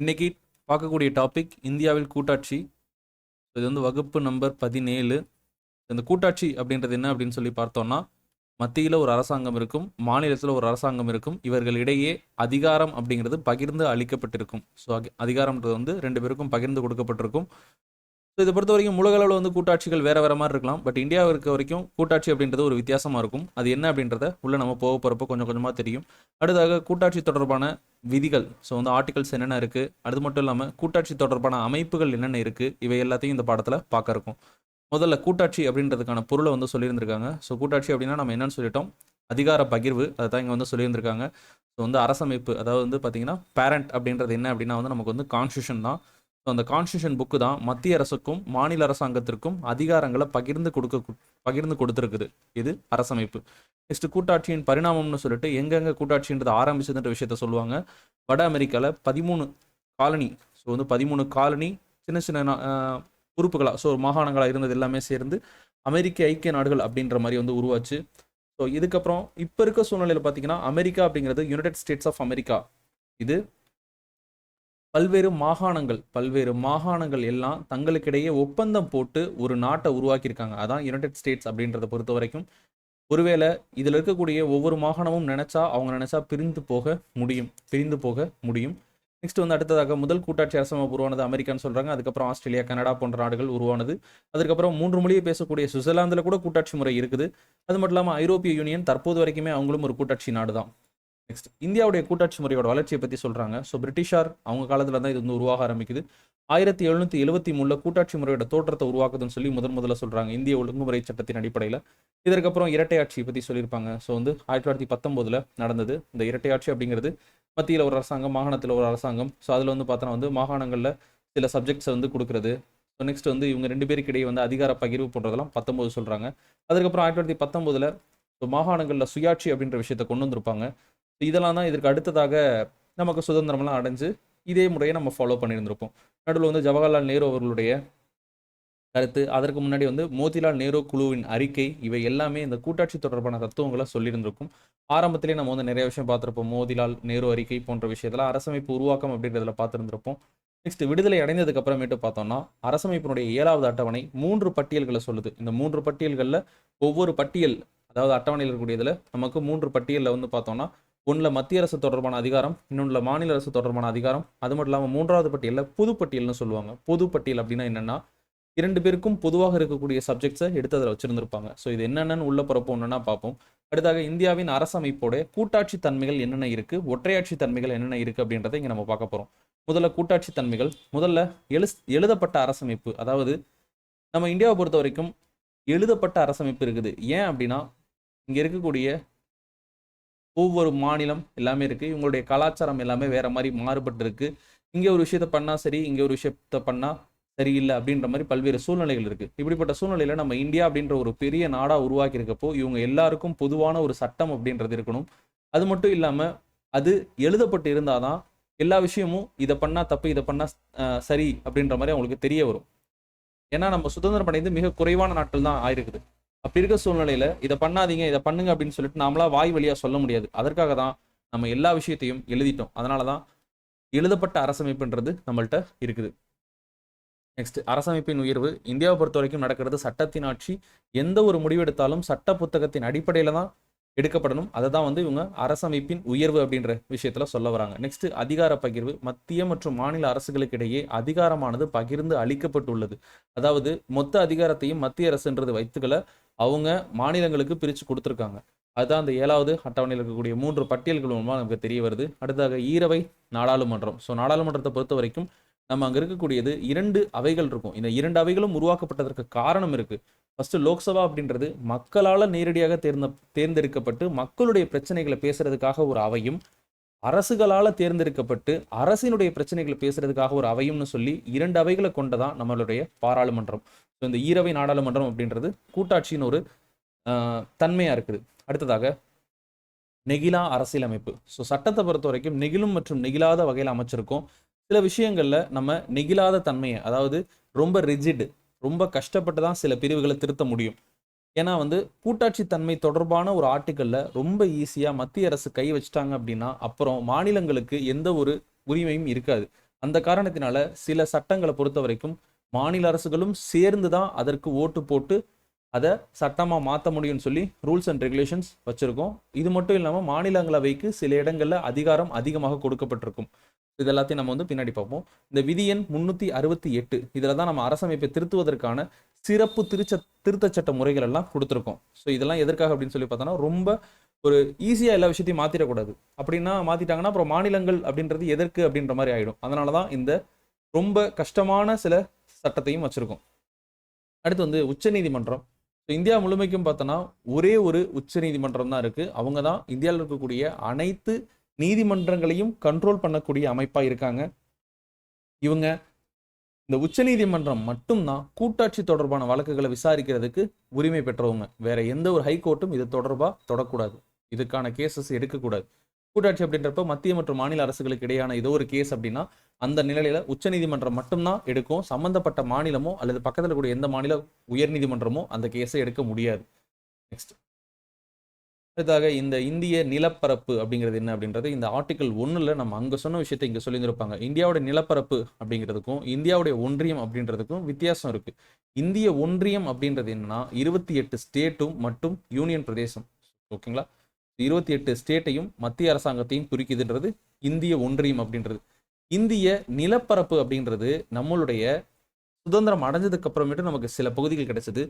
இன்னைக்கு பார்க்கக்கூடிய டாபிக் இந்தியாவில் கூட்டாட்சி. இது வந்து வகுப்பு நம்பர் பதினேழு. இந்த கூட்டாட்சி அப்படின்றது என்ன அப்படின்னு சொல்லி பார்த்தோம்னா மத்தியில் ஒரு அரசாங்கம் இருக்கும் மாநிலத்தில் ஒரு அரசாங்கம் இருக்கும். இவர்களிடையே அதிகாரம் அப்படிங்கிறது பகிர்ந்து அளிக்கப்பட்டிருக்கும். ஸோ அதிகாரம்ன்றது வந்து ரெண்டு பேருக்கும் பகிர்ந்து கொடுக்கப்பட்டிருக்கும். ஸோ இதை பொறுத்த வரைக்கும் உலக அளவில் வந்து கூட்டாட்சிகள் வேறு வேறு மாதிரி இருக்கலாம். பட் இந்தியாவை இருக்க வரைக்கும் கூட்டாட்சி அப்படின்றது ஒரு வித்தியாசமாக இருக்கும். அது என்ன அப்படின்றத உள்ளே நம்ம போக போகிறப்போ கொஞ்சம் கொஞ்சமாக தெரியும். அடுத்ததாக கூட்டாட்சி தொடர்பான விதிகள். ஸோ வந்து ஆர்டிகல்ஸ் என்னென்ன இருக்குது அது மட்டும் இல்லாமல் கூட்டாட்சி தொடர்பான அமைப்புகள் என்னென்ன இருக்குது இவை எல்லாத்தையும் இந்த பாடத்தில் பார்க்க இருக்கும். முதல்ல கூட்டாட்சி அப்படின்றதுக்கான பொருளை வந்து சொல்லியிருந்திருக்காங்க. ஸோ கூட்டாட்சி அப்படின்னா நம்ம என்னென்னு சொல்லிட்டோம்? அதிகார பகிர்வு. அதை தான் இங்கே வந்து சொல்லியிருந்திருக்காங்க. ஸோ வந்து அரசமைப்பு. அதாவது வந்து பார்த்தீங்கன்னா பேரண்ட் அப்படின்றது என்ன அப்படின்னா வந்து நமக்கு வந்து கான்ஸ்டியூஷன் தான். அந்த கான்ஸ்டியூஷன் புக்கு தான் மத்திய அரசுக்கும் மாநில அரசாங்கத்திற்கும் அதிகாரங்களை பகிர்ந்து கொடுக்க பகிர்ந்து கொடுத்துருக்குது. இது அரசமைப்பு. நெக்ஸ்ட் கூட்டாட்சியின் பரிணாமம்னு சொல்லிட்டு எங்கெங்கே கூட்டாட்சின்றது ஆரம்பிச்சதுன்ற விஷயத்த சொல்லுவாங்க. வட அமெரிக்காவில் பதிமூணு காலனி ஸோ வந்து பதிமூணு காலனி சின்ன சின்ன உறுப்புகளாக ஸோ மாகாணங்களாக இருந்தது எல்லாமே சேர்ந்து அமெரிக்க ஐக்கிய நாடுகள் அப்படின்ற மாதிரி வந்து உருவாச்சு. ஸோ இதுக்கப்புறம் இப்போ இருக்க சூழ்நிலையில் பார்த்தீங்கன்னா அமெரிக்கா அப்படிங்கிறது யுனைடெட் ஸ்டேட்ஸ் ஆஃப் அமெரிக்கா இது பல்வேறு மாகாணங்கள் பல்வேறு மாகாணங்கள் எல்லாம் தங்களுக்கிடையே ஒப்பந்தம் போட்டு ஒரு நாட்டை உருவாக்கியிருக்காங்க. அதான் யுனைடெட் ஸ்டேட்ஸ் அப்படின்றத பொறுத்த வரைக்கும். ஒருவேளை இதில் இருக்கக்கூடிய ஒவ்வொரு மாகாணமும் நினைச்சா அவங்க நினைச்சா பிரிந்து போக முடியும் பிரிந்து போக முடியும். நெக்ஸ்ட் வந்து அடுத்ததாக முதல் கூட்டாட்சி அரசமைப்பு உருவானது அமெரிக்கான்னு சொல்கிறாங்க அதுக்கப்புறம் ஆஸ்திரேலியா கனடா போன்ற நாடுகள் உருவானது. அதுக்கப்புறம் மூன்று மொழியை பேசக்கூடிய சுவிட்சர்லாந்தில் கூட கூட்டாட்சி முறை இருக்குது. அது மட்டும் இல்லாமல் ஐரோப்பிய யூனியன் தற்போது வரைக்குமே அவங்களும் ஒரு கூட்டாட்சி நாடு தான் நெக்ஸ்ட் இந்தியாவுடைய கூட்டாட்சி முறையோட வளர்ச்சியை பற்றி சொல்கிறாங்க ஸோ பிரிட்டிஷார் அவங்க காலத்தில் தான் இது வந்து உருவாக ஆரம்பிக்குது. ஆயிரத்தி எழுநூற்றி எழுபத்தி மூணில் கூட்டாட்சி முறையோட தோற்றத்தை உருவாக்குதுன்னு சொல்லி முதன் முதல்ல சொல்கிறாங்க இந்திய ஒழுங்குமுறை சட்டத்தின் அடிப்படையில். இதற்கப்புறம் இரட்டை பற்றி சொல்லியிருப்பாங்க. ஸோ வந்து ஆயிரத்தி தொள்ளாயிரத்தி பத்தொம்போதில் நடந்தது இந்த இரட்டை ஆட்சி அப்படிங்கிறது. மத்தியில் ஒரு அரசாங்கம் மாகாணத்தில் ஒரு அரசாங்கம். ஸோ அதில் வந்து பார்த்தோன்னா வந்து மாகாணங்களில் சில சப்ஜெக்ட்ஸை வந்து கொடுக்குறது. ஸோ நெக்ஸ்ட் வந்து இவங்க ரெண்டு பேருக்கு இடையே வந்து அதிகார பகிர்வு போன்றதெல்லாம் பத்தொம்போது சொல்கிறாங்க அதுக்கப்புறம் ஆயிரத்தி தொள்ளாயிரத்தி பத்தொம்போதில் மாகாணங்களில் சுயாட்சி அப்படின்ற விஷயத்தை கொண்டு வந்திருப்பாங்க. இதெல்லாம் தான் இதற்கு அடுத்ததாக நமக்கு சுதந்திரம்லாம் அடைஞ்சு இதே முறையை நம்ம ஃபாலோ பண்ணியிருந்திருப்போம். நடுவில் வந்து ஜவஹர்லால் நேரு அவர்களுடைய கருத்து அதற்கு முன்னாடி வந்து மோதிலால் நேரு குழுவின் அறிக்கை இவை எல்லாமே இந்த கூட்டாட்சி தொடர்பான தத்துவங்களை சொல்லியிருந்திருக்கும். ஆரம்பத்திலே நம்ம வந்து நிறைய விஷயம் பார்த்துருப்போம். மோதிலால் நேரு அறிக்கை போன்ற விஷயத்தில் அரசமைப்பு உருவாக்கம் அப்படின்றதுல பார்த்துருந்துருப்போம். நெக்ஸ்ட் விடுதலை அடைந்ததுக்கு அப்புறமேட்டு பார்த்தோம்னா அரசமைப்பினுடைய ஏழாவது அட்டவணை மூன்று பட்டியல்களை சொல்லுது. இந்த மூன்று பட்டியல்களில் ஒவ்வொரு பட்டியல் அதாவது அட்டவணையில் இருக்கக்கூடியதில் நமக்கு மூன்று பட்டியலில் வந்து பார்த்தோம்னா ஒன்றில் மத்திய அரசு தொடர்பான அதிகாரம் இன்னொன்றில் மாநில அரசு தொடர்பான அதிகாரம். அது மட்டும் இல்லாமல் மூன்றாவது பட்டியலில் பொது பட்டியல்னு சொல்லுவாங்க. பொது பட்டியல் அப்படின்னா என்னென்னா இரண்டு பேருக்கும் பொதுவாக இருக்கக்கூடிய சப்ஜெக்ட்ஸை எடுத்து அதில் வச்சுருந்துருப்பாங்க. ஸோ இது என்னென்னு உள்ள பிறப்போம் ஒன்றுனா பார்ப்போம் அடுத்தாக இந்தியாவின் அரசமைப்போட கூட்டாட்சி தன்மைகள் என்னென்ன இருக்குது ஒற்றையாட்சி தன்மைகள் என்னென்ன இருக்குது அப்படின்றத இங்கே நம்ம பார்க்க போகிறோம் முதல்ல கூட்டாட்சி தன்மைகள் முதல்ல எழு எழுதப்பட்ட அரசமைப்பு. அதாவது நம்ம இந்தியாவை பொறுத்த வரைக்கும் எழுதப்பட்ட அரசமைப்பு இருக்குது. ஏன் அப்படின்னா இங்கே இருக்கக்கூடிய ஒவ்வொரு மாநிலம் எல்லாமே இருக்குது இவங்களுடைய கலாச்சாரம் எல்லாமே வேறு மாதிரி மாறுபட்டிருக்கு. இங்கே ஒரு விஷயத்த பண்ணால் சரி இங்கே ஒரு விஷயத்த பண்ணால் சரியில்லை அப்படின்ற மாதிரி பல்வேறு சூழ்நிலைகள் இருக்குது இப்படிப்பட்ட சூழ்நிலையில் நம்ம இந்தியா அப்படின்ற ஒரு பெரிய நாடாக உருவாக்கியிருக்கப்போ இவங்க எல்லாருக்கும் பொதுவான ஒரு சட்டம் அப்படின்றது இருக்கணும். அது மட்டும் இல்லாமல் அது எழுதப்பட்டு இருந்தால் தான் எல்லா விஷயமும் இதை பண்ணால் தப்பு இதை பண்ணால் சரி அப்படின்ற மாதிரி அவங்களுக்கு தெரிய வரும். ஏன்னா நம்ம சுதந்திரம் அடைந்து மிக குறைவான நாட்கள் தான் ஆயிருக்குது. அப்படி இருக்க சூழ்நிலையில இதை பண்ணாதீங்க இதை பண்ணுங்க அப்படின்னு சொல்லிட்டு நாமளா வாய் வழியா சொல்ல முடியாது. அதற்காக தான் நம்ம எல்லா விஷயத்தையும் எழுதிட்டோம். அதனால தான் எழுதப்பட்ட அரசமைப்புன்றது நம்மள்ட்ட இருக்குது. நெக்ஸ்ட் அரசமைப்பின் உயர்வு. இந்தியாவை பொறுத்த வரைக்கும் நடக்கிறது சட்டத்தின் ஆட்சி. எந்த ஒரு முடிவெடுத்தாலும் சட்ட புத்தகத்தின் அடிப்படையில தான் எடுக்கப்படணும். அதை தான் வந்து இவங்க அரசமைப்பின் உயர்வு அப்படின்ற விஷயத்துல சொல்ல வராங்க. நெக்ஸ்ட் அதிகார பகிர்வு. மத்திய மற்றும் மாநில அரசுகளுக்கு இடையே அதிகாரமானது பகிர்ந்து அளிக்கப்பட்டுள்ளது. அதாவது மொத்த அதிகாரத்தையும் மத்திய அரசுன்றது வைத்துக்களை அவங்க மாநிலங்களுக்கு பிரித்து கொடுத்துருக்காங்க. அதுதான் அந்த ஏழாவது அட்டவணையில் இருக்கக்கூடிய மூன்று பட்டியல்கள் மூலமாக நமக்கு தெரிய வருது. அடுத்ததாக ஈரவை நாடாளுமன்றம். ஸோ நாடாளுமன்றத்தை பொறுத்த வரைக்கும் நம்ம அங்கே இருக்கக்கூடியது இரண்டு அவைகள் இருக்கும். இந்த இரண்டு அவைகளும் உருவாக்கப்பட்டதற்கு காரணம் இருக்குது ஃபஸ்ட்டு லோக்சபா அப்படின்றது மக்களால் நேரடியாக தேர்ந்த தேர்ந்தெடுக்கப்பட்டு மக்களுடைய பிரச்சனைகளை பேசுறதுக்காக ஒரு அவையும் அரசுகளால் தேர்ந்தெடுக்கப்பட்டு அரசினுடைய பிரச்சனைகளை பேசுறதுக்காக ஒரு அவையும்னு சொல்லி இரண்டு அவைகளை கொண்டதான் நம்மளுடைய பாராளுமன்றம். இந்த ஈரவை நாடாளுமன்றம் அப்படின்றது கூட்டாட்சியின் ஒரு ஆஹ், தன்மையா இருக்குது. அடுத்ததாக நெகிழா அரசியலமைப்பு. ஸோ சட்டத்தை பொறுத்த வரைக்கும் நெகிழும் மற்றும் நெகிழாத வகையில் அமைச்சிருக்கோம். சில விஷயங்கள்ல நம்ம நெகிழாத தன்மையை அதாவது ரொம்ப ரிஜிட் ரொம்ப கஷ்டப்பட்டு தான் சில பிரிவுகளை திருத்த முடியும். ஏன்னா வந்து கூட்டாட்சி தன்மை தொடர்பான ஒரு ஆர்டிக்கல்ல ரொம்ப ஈஸியா மத்திய அரசு கை வச்சிட்டாங்க அப்படின்னா அப்புறம் மாநிலங்களுக்கு எந்த ஒரு உரிமையும் இருக்காது. அந்த காரணத்தினால சில சட்டங்களை பொறுத்த வரைக்கும் மாநில அரசுகளும் சேர்ந்து தான் அதற்கு ஓட்டு போட்டு அதை சட்டமாக மாற்ற முடியும்னு சொல்லி ரூல்ஸ் அண்ட் ரெகுலேஷன்ஸ் வச்சுருக்கோம். இது மட்டும் இல்லாமல் மாநிலங்களவைக்கு சில இடங்களில் அதிகாரம் அதிகமாக கொடுக்கப்பட்டிருக்கும். இது எல்லாத்தையும் நம்ம வந்து பின்னாடி பார்ப்போம். இந்த விதி எண் முன்னூற்றி அறுபத்தி எட்டு இதில் தான் நம்ம அரசமைப்பை திருத்துவதற்கான சிறப்பு திருச்ச திருத்தச் சட்ட முறைகள் எல்லாம் கொடுத்துருக்கோம். ஸோ இதெல்லாம் எதற்காக அப்படின்னு சொல்லி பார்த்தோன்னா ரொம்ப ஒரு ஈஸியாக எல்லா விஷயத்தையும் மாற்றிடக்கூடாது அப்படின்னா மாற்றிட்டாங்கன்னா அப்புறம் மாநிலங்கள் அப்படின்றது எதற்கு அப்படின்ற மாதிரி ஆகிடும் அதனால தான் இந்த ரொம்ப கஷ்டமான சில சட்டத்தையும் வச்சுருக்கோம். அடுத்து வந்து உச்சநீதிமன்றம் ஸோ இந்தியா முழுமைக்கும் பார்த்தோன்னா ஒரே ஒரு உச்சநீதிமன்றம் தான் இருக்குது அவங்க தான் இந்தியாவில் இருக்கக்கூடிய அனைத்து நீதிமன்றங்களையும் கண்ட்ரோல் பண்ணக்கூடிய அமைப்பாக இருக்காங்க. இவங்க இந்த உச்சநீதிமன்றம் மட்டும்தான் கூட்டாட்சி தொடர்பான வழக்குகளை விசாரிக்கிறதுக்கு உரிமை பெற்றவங்க. வேற எந்த ஒரு ஹைகோர்ட்டும் இது தொடர்பாக தொடக்கூடாது. இதுக்கான கேசஸ் எடுக்கக்கூடாது. கூட்டாட்சி அப்படின்றப்ப மத்திய மற்றும் மாநில அரசுகளுக்கு இடையான ஏதோ ஒரு கேஸ் அப்படின்னா அந்த நிலையில உச்சநீதிமன்றம் மட்டும்தான் எடுக்கும். சம்பந்தப்பட்ட மாநிலமோ அல்லது பக்கத்தில் கூடிய எந்த மாநில உயர்நீதிமன்றமோ அந்த கேஸை எடுக்க முடியாது. நெக்ஸ்ட் அடுத்தாக இந்த இந்திய நிலப்பரப்பு அப்படிங்கிறது என்ன அப்படின்றது இந்த ஆர்டிகல் ஒன்றில் நம்ம அங்கே சொன்ன விஷயத்தை இங்கே சொல்லியிருப்பாங்க இந்தியாவுடைய நிலப்பரப்பு அப்படிங்கிறதுக்கும் இந்தியாவுடைய ஒன்றியம் அப்படின்றதுக்கும் வித்தியாசம் இருக்கு. இந்திய ஒன்றியம் அப்படின்றது என்னன்னா இருபத்தி எட்டு ஸ்டேட்டும் மற்றும் யூனியன் பிரதேசம். ஓகேங்களா இருபத்தி எட்டு ஸ்டேட்டையும் மத்திய அரசாங்கத்தையும் குறிக்குதுன்றது இந்திய ஒன்றியம் அப்படின்றது. இந்திய நிலப்பரப்பு அப்படின்றது நம்மளுடைய சுதந்திரம் அடைஞ்சதுக்கு அப்புறமேட்டு நமக்கு சில பகுதிகள் கிடைச்சது.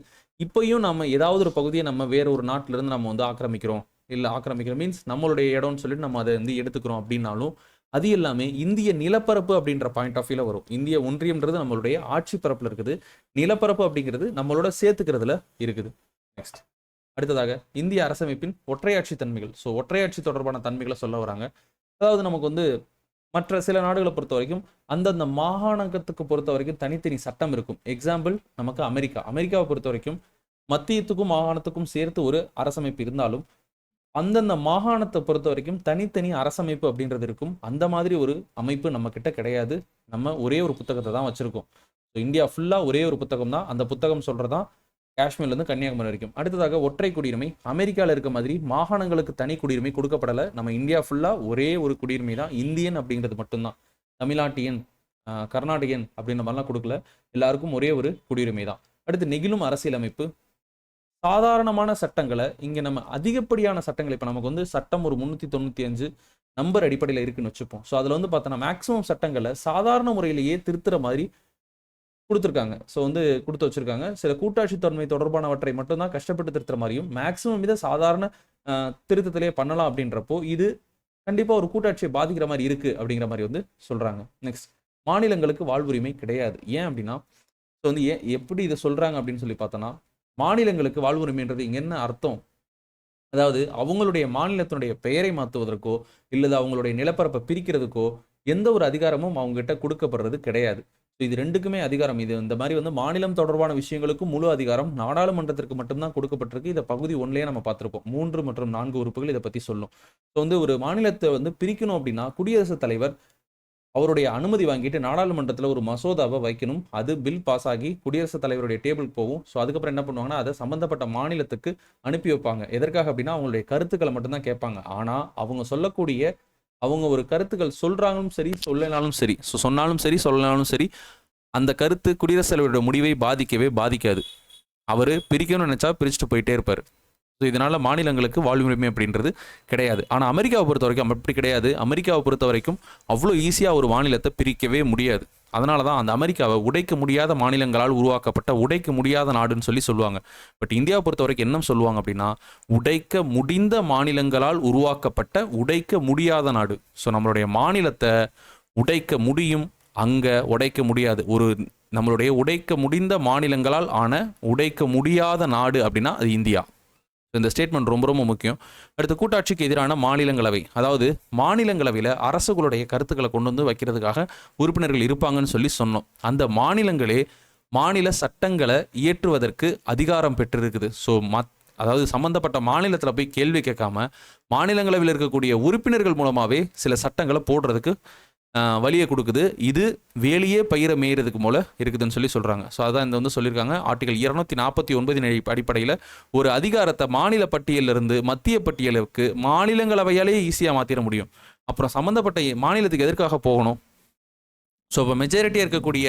இப்பயும் நம்ம ஏதாவது ஒரு பகுதியை நம்ம வேற ஒரு நாட்டில இருந்து நம்ம வந்து ஆக்கிரமிக்கிறோம். இல்லை ஆக்கிரமிக்கிறோம் மீன்ஸ் நம்மளுடைய இடம்னு சொல்லிட்டு நம்ம அதை வந்து எடுத்துக்கிறோம் அப்படின்னாலும் அது எல்லாமே இந்திய நிலப்பரப்பு அப்படின்ற பாயிண்ட் ஆஃப் வியூல வரும். இந்திய ஒன்றியம்ன்றது நம்மளுடைய ஆட்சி பரப்புல இருக்குது. நிலப்பரப்பு அப்படிங்கிறது நம்மளோட சேர்த்துக்கிறதுல இருக்குது. நெக்ஸ்ட் அடுத்ததாக இந்திய அரசமைப்பின் ஒற்றையாட்சி தன்மைகள். ஸோ ஒற்றையாட்சி தொடர்பான தன்மைகளை சொல்ல வராங்க. அதாவது நமக்கு வந்து மற்ற சில நாடுகளை பொறுத்த வரைக்கும் அந்தந்த மாகாணத்துக்கு பொறுத்த வரைக்கும் தனித்தனி சட்டம் இருக்கும். எக்ஸாம்பிள் நமக்கு அமெரிக்கா. அமெரிக்காவை பொறுத்த வரைக்கும் மத்தியத்துக்கும் மாகாணத்துக்கும் சேர்த்து ஒரு அரசமைப்பு இருந்தாலும் அந்தந்த மாகாணத்தை பொறுத்த வரைக்கும் தனித்தனி அரசமைப்பு அப்படின்றது இருக்கும். அந்த மாதிரி ஒரு அமைப்பு நம்ம கிட்ட கிடையாது. நம்ம ஒரே ஒரு புத்தகத்தை தான் வச்சிருக்கோம். ஸோ இந்தியா ஃபுல்லாக ஒரே ஒரு புத்தகம் தான் அந்த புத்தகம் சொல்றதான் காஷ்மீர்லேருந்து கன்னியாகுமரி வரைக்கும். அடுத்ததாக ஒற்றை குடியுரிமை. அமெரிக்காவில் இருக்க மாதிரி மாகாணங்களுக்கு தனி குடியுரிமை கொடுக்கப்படலை. நம்ம இந்தியா ஃபுல்லாக ஒரே ஒரு குடியுரிமை தான். இந்தியன் அப்படிங்கிறது மட்டும்தான். தமிழ்நாட்டியன் ஆஹ், கர்நாடகன் அப்படின்ற மாதிரிலாம் கொடுக்கல. எல்லாருக்கும் ஒரே ஒரு குடியுரிமை தான். அடுத்து நெகிழும் அரசியலமைப்பு. சாதாரணமான சட்டங்களை இங்கே நம்ம அதிகப்படியான சட்டங்கள் இப்போ நமக்கு வந்து சட்டம் ஒரு முந்நூற்றி தொண்ணூற்றி அஞ்சு நம்பர் அடிப்படையில் இருக்குன்னு வச்சுப்போம். ஸோ அதில் வந்து பார்த்தோன்னா மேக்ஸிமம் சட்டங்களை சாதாரண முறையிலேயே திருத்துற மாதிரி கொடுத்துருக்காங்க. ஸோ வந்து கொடுத்து வச்சிருக்காங்க. சில கூட்டாட்சி தன்மை தொடர்பானவற்றை மட்டும்தான் கஷ்டப்பட்டு திருத்துற மாதிரியும் மேக்ஸிமம் இதை சாதாரண திருத்தத்திலே பண்ணலாம் அப்படின்றப்போ இது கண்டிப்பாக ஒரு கூட்டாட்சியை பாதிக்கிற மாதிரி இருக்குது அப்படிங்கிற மாதிரி வந்து சொல்கிறாங்க நெக்ஸ்ட் மாநிலங்களுக்கு வாழ்வுரிமை கிடையாது. ஏன் அப்படின்னா ஸோ வந்து ஏன் எப்படி இதை சொல்கிறாங்க அப்படின்னு சொல்லி பார்த்தோன்னா மாநிலங்களுக்கு வாழ்வுரிமைன்றது இங்கே என்ன அர்த்தம்? அதாவது அவங்களுடைய மாநிலத்தினுடைய பெயரை மாற்றுவதற்கோ இல்லது அவங்களுடைய நிலப்பரப்பை பிரிக்கிறதுக்கோ எந்த ஒரு அதிகாரமும் அவங்ககிட்ட கொடுக்கப்படுறது கிடையாது. ஸோ இது ரெண்டுக்குமே அதிகாரம். இது இந்த மாதிரி வந்து மாநிலம் தொடர்பான விஷயங்களுக்கும் முழு அதிகாரம். நாடாளுமன்றத்திற்கு மட்டும்தான் கொடுக்கப்பட்டிருக்கு. இதை பகுதி ஒன்றிலே நம்ம பார்த்துருப்போம். மூன்று மற்றும் நான்கு உறுப்புகள் இதை பற்றி சொல்லும். ஸோ வந்து ஒரு மாநிலத்தை வந்து பிரிக்கணும் அப்படின்னா குடியரசுத் தலைவர் அவருடைய அனுமதி வாங்கிட்டு நாடாளுமன்றத்தில் ஒரு மசோதாவை வைக்கணும். அது பில் பாஸ் ஆகி குடியரசுத் தலைவருடைய டேபிள் போகும். ஸோ அதுக்கப்புறம் என்ன பண்ணுவாங்கன்னா அதை சம்பந்தப்பட்ட மாநிலத்துக்கு அனுப்பி வைப்பாங்க. எதற்காக அப்படின்னா அவங்களுடைய கருத்துக்களை மட்டும்தான் கேட்பாங்க. ஆனால் அவங்க சொல்லக்கூடிய அவங்க ஒரு கருத்துக்கள் சொல்றாங்களும் சரி சொல்லனாலும் சரி. ஸோ சொன்னாலும் சரி சொல்லனாலும் சரி அந்த கருத்து குடியரசுத் தலைவரோட முடிவை பாதிக்கவே பாதிக்காது. அவர் பிரிக்கணும்னு நினச்சா பிரிச்சுட்டு போயிட்டே இருப்பார். ஸோ இதனால் மாநிலங்களுக்கு வாழ்வுரிமை அப்படின்றது கிடையாது. ஆனால் அமெரிக்காவை பொறுத்த வரைக்கும் அப்படி கிடையாது. அமெரிக்காவை பொறுத்த வரைக்கும் அவ்வளோ ஈஸியாக ஒரு மாநிலத்தை பிரிக்கவே முடியாது. அதனால தான் அந்த அமெரிக்காவை உடைக்க முடியாத மாநிலங்களால் உருவாக்கப்பட்ட உடைக்க முடியாத நாடுன்னு சொல்லி சொல்லுவாங்க. பட் இந்தியாவை பொறுத்த வரைக்கும் என்ன சொல்லுவாங்க அப்படின்னா உடைக்க முடிந்த மாநிலங்களால் உருவாக்கப்பட்ட உடைக்க முடியாத நாடு. ஸோ நம்மளுடைய மாநிலத்தை உடைக்க முடியும் அங்கே உடைக்க முடியாது. ஒரு நம்மளுடைய உடைக்க முடிந்த மாநிலங்களால் ஆன உடைக்க முடியாத நாடு அப்படின்னா அது இந்தியா. இந்த ஸ்டேட்மெண்ட் ரொம்ப ரொம்ப முக்கியம். அடுத்து கூட்டாட்சிக்கு எதிரான மாநிலங்களவை. அதாவது மாநிலங்களவையில் அரசுகளுடைய கருத்துக்களை கொண்டு வந்து வைக்கிறதுக்காக உறுப்பினர்கள் இருப்பாங்கன்னு சொல்லி சொன்னோம். அந்த மாநிலங்களே மாநில சட்டங்களை இயற்றுவதற்கு அதிகாரம் பெற்றிருக்குது. ஸோ மத் அதாவது சம்பந்தப்பட்ட மாநிலத்தில் போய் கேள்வி கேட்காம மாநிலங்களவையில் இருக்கக்கூடிய உறுப்பினர்கள் மூலமாகவே சில சட்டங்களை போடுறதுக்கு வழியை கொடுக்குது. இது வேலையே பயிரை மேயறதுக்கு போல இருக்குதுன்னு சொல்லி சொல்கிறாங்க ஸோ அதான் இந்த வந்து சொல்லியிருக்காங்க. ஆர்டிகல் இரநூத்தி நாற்பத்தி ஒன்பதின் அடிப்படையில் ஒரு அதிகாரத்தை மாநில பட்டியலிருந்து மத்திய பட்டியலுக்கு மாநிலங்களவையாலேயே ஈஸியாக மாற்றிட முடியும். அப்புறம் சம்மந்தப்பட்ட மாநிலத்துக்கு எதற்காக போகணும்? ஸோ இப்போ மெஜாரிட்டியாக இருக்கக்கூடிய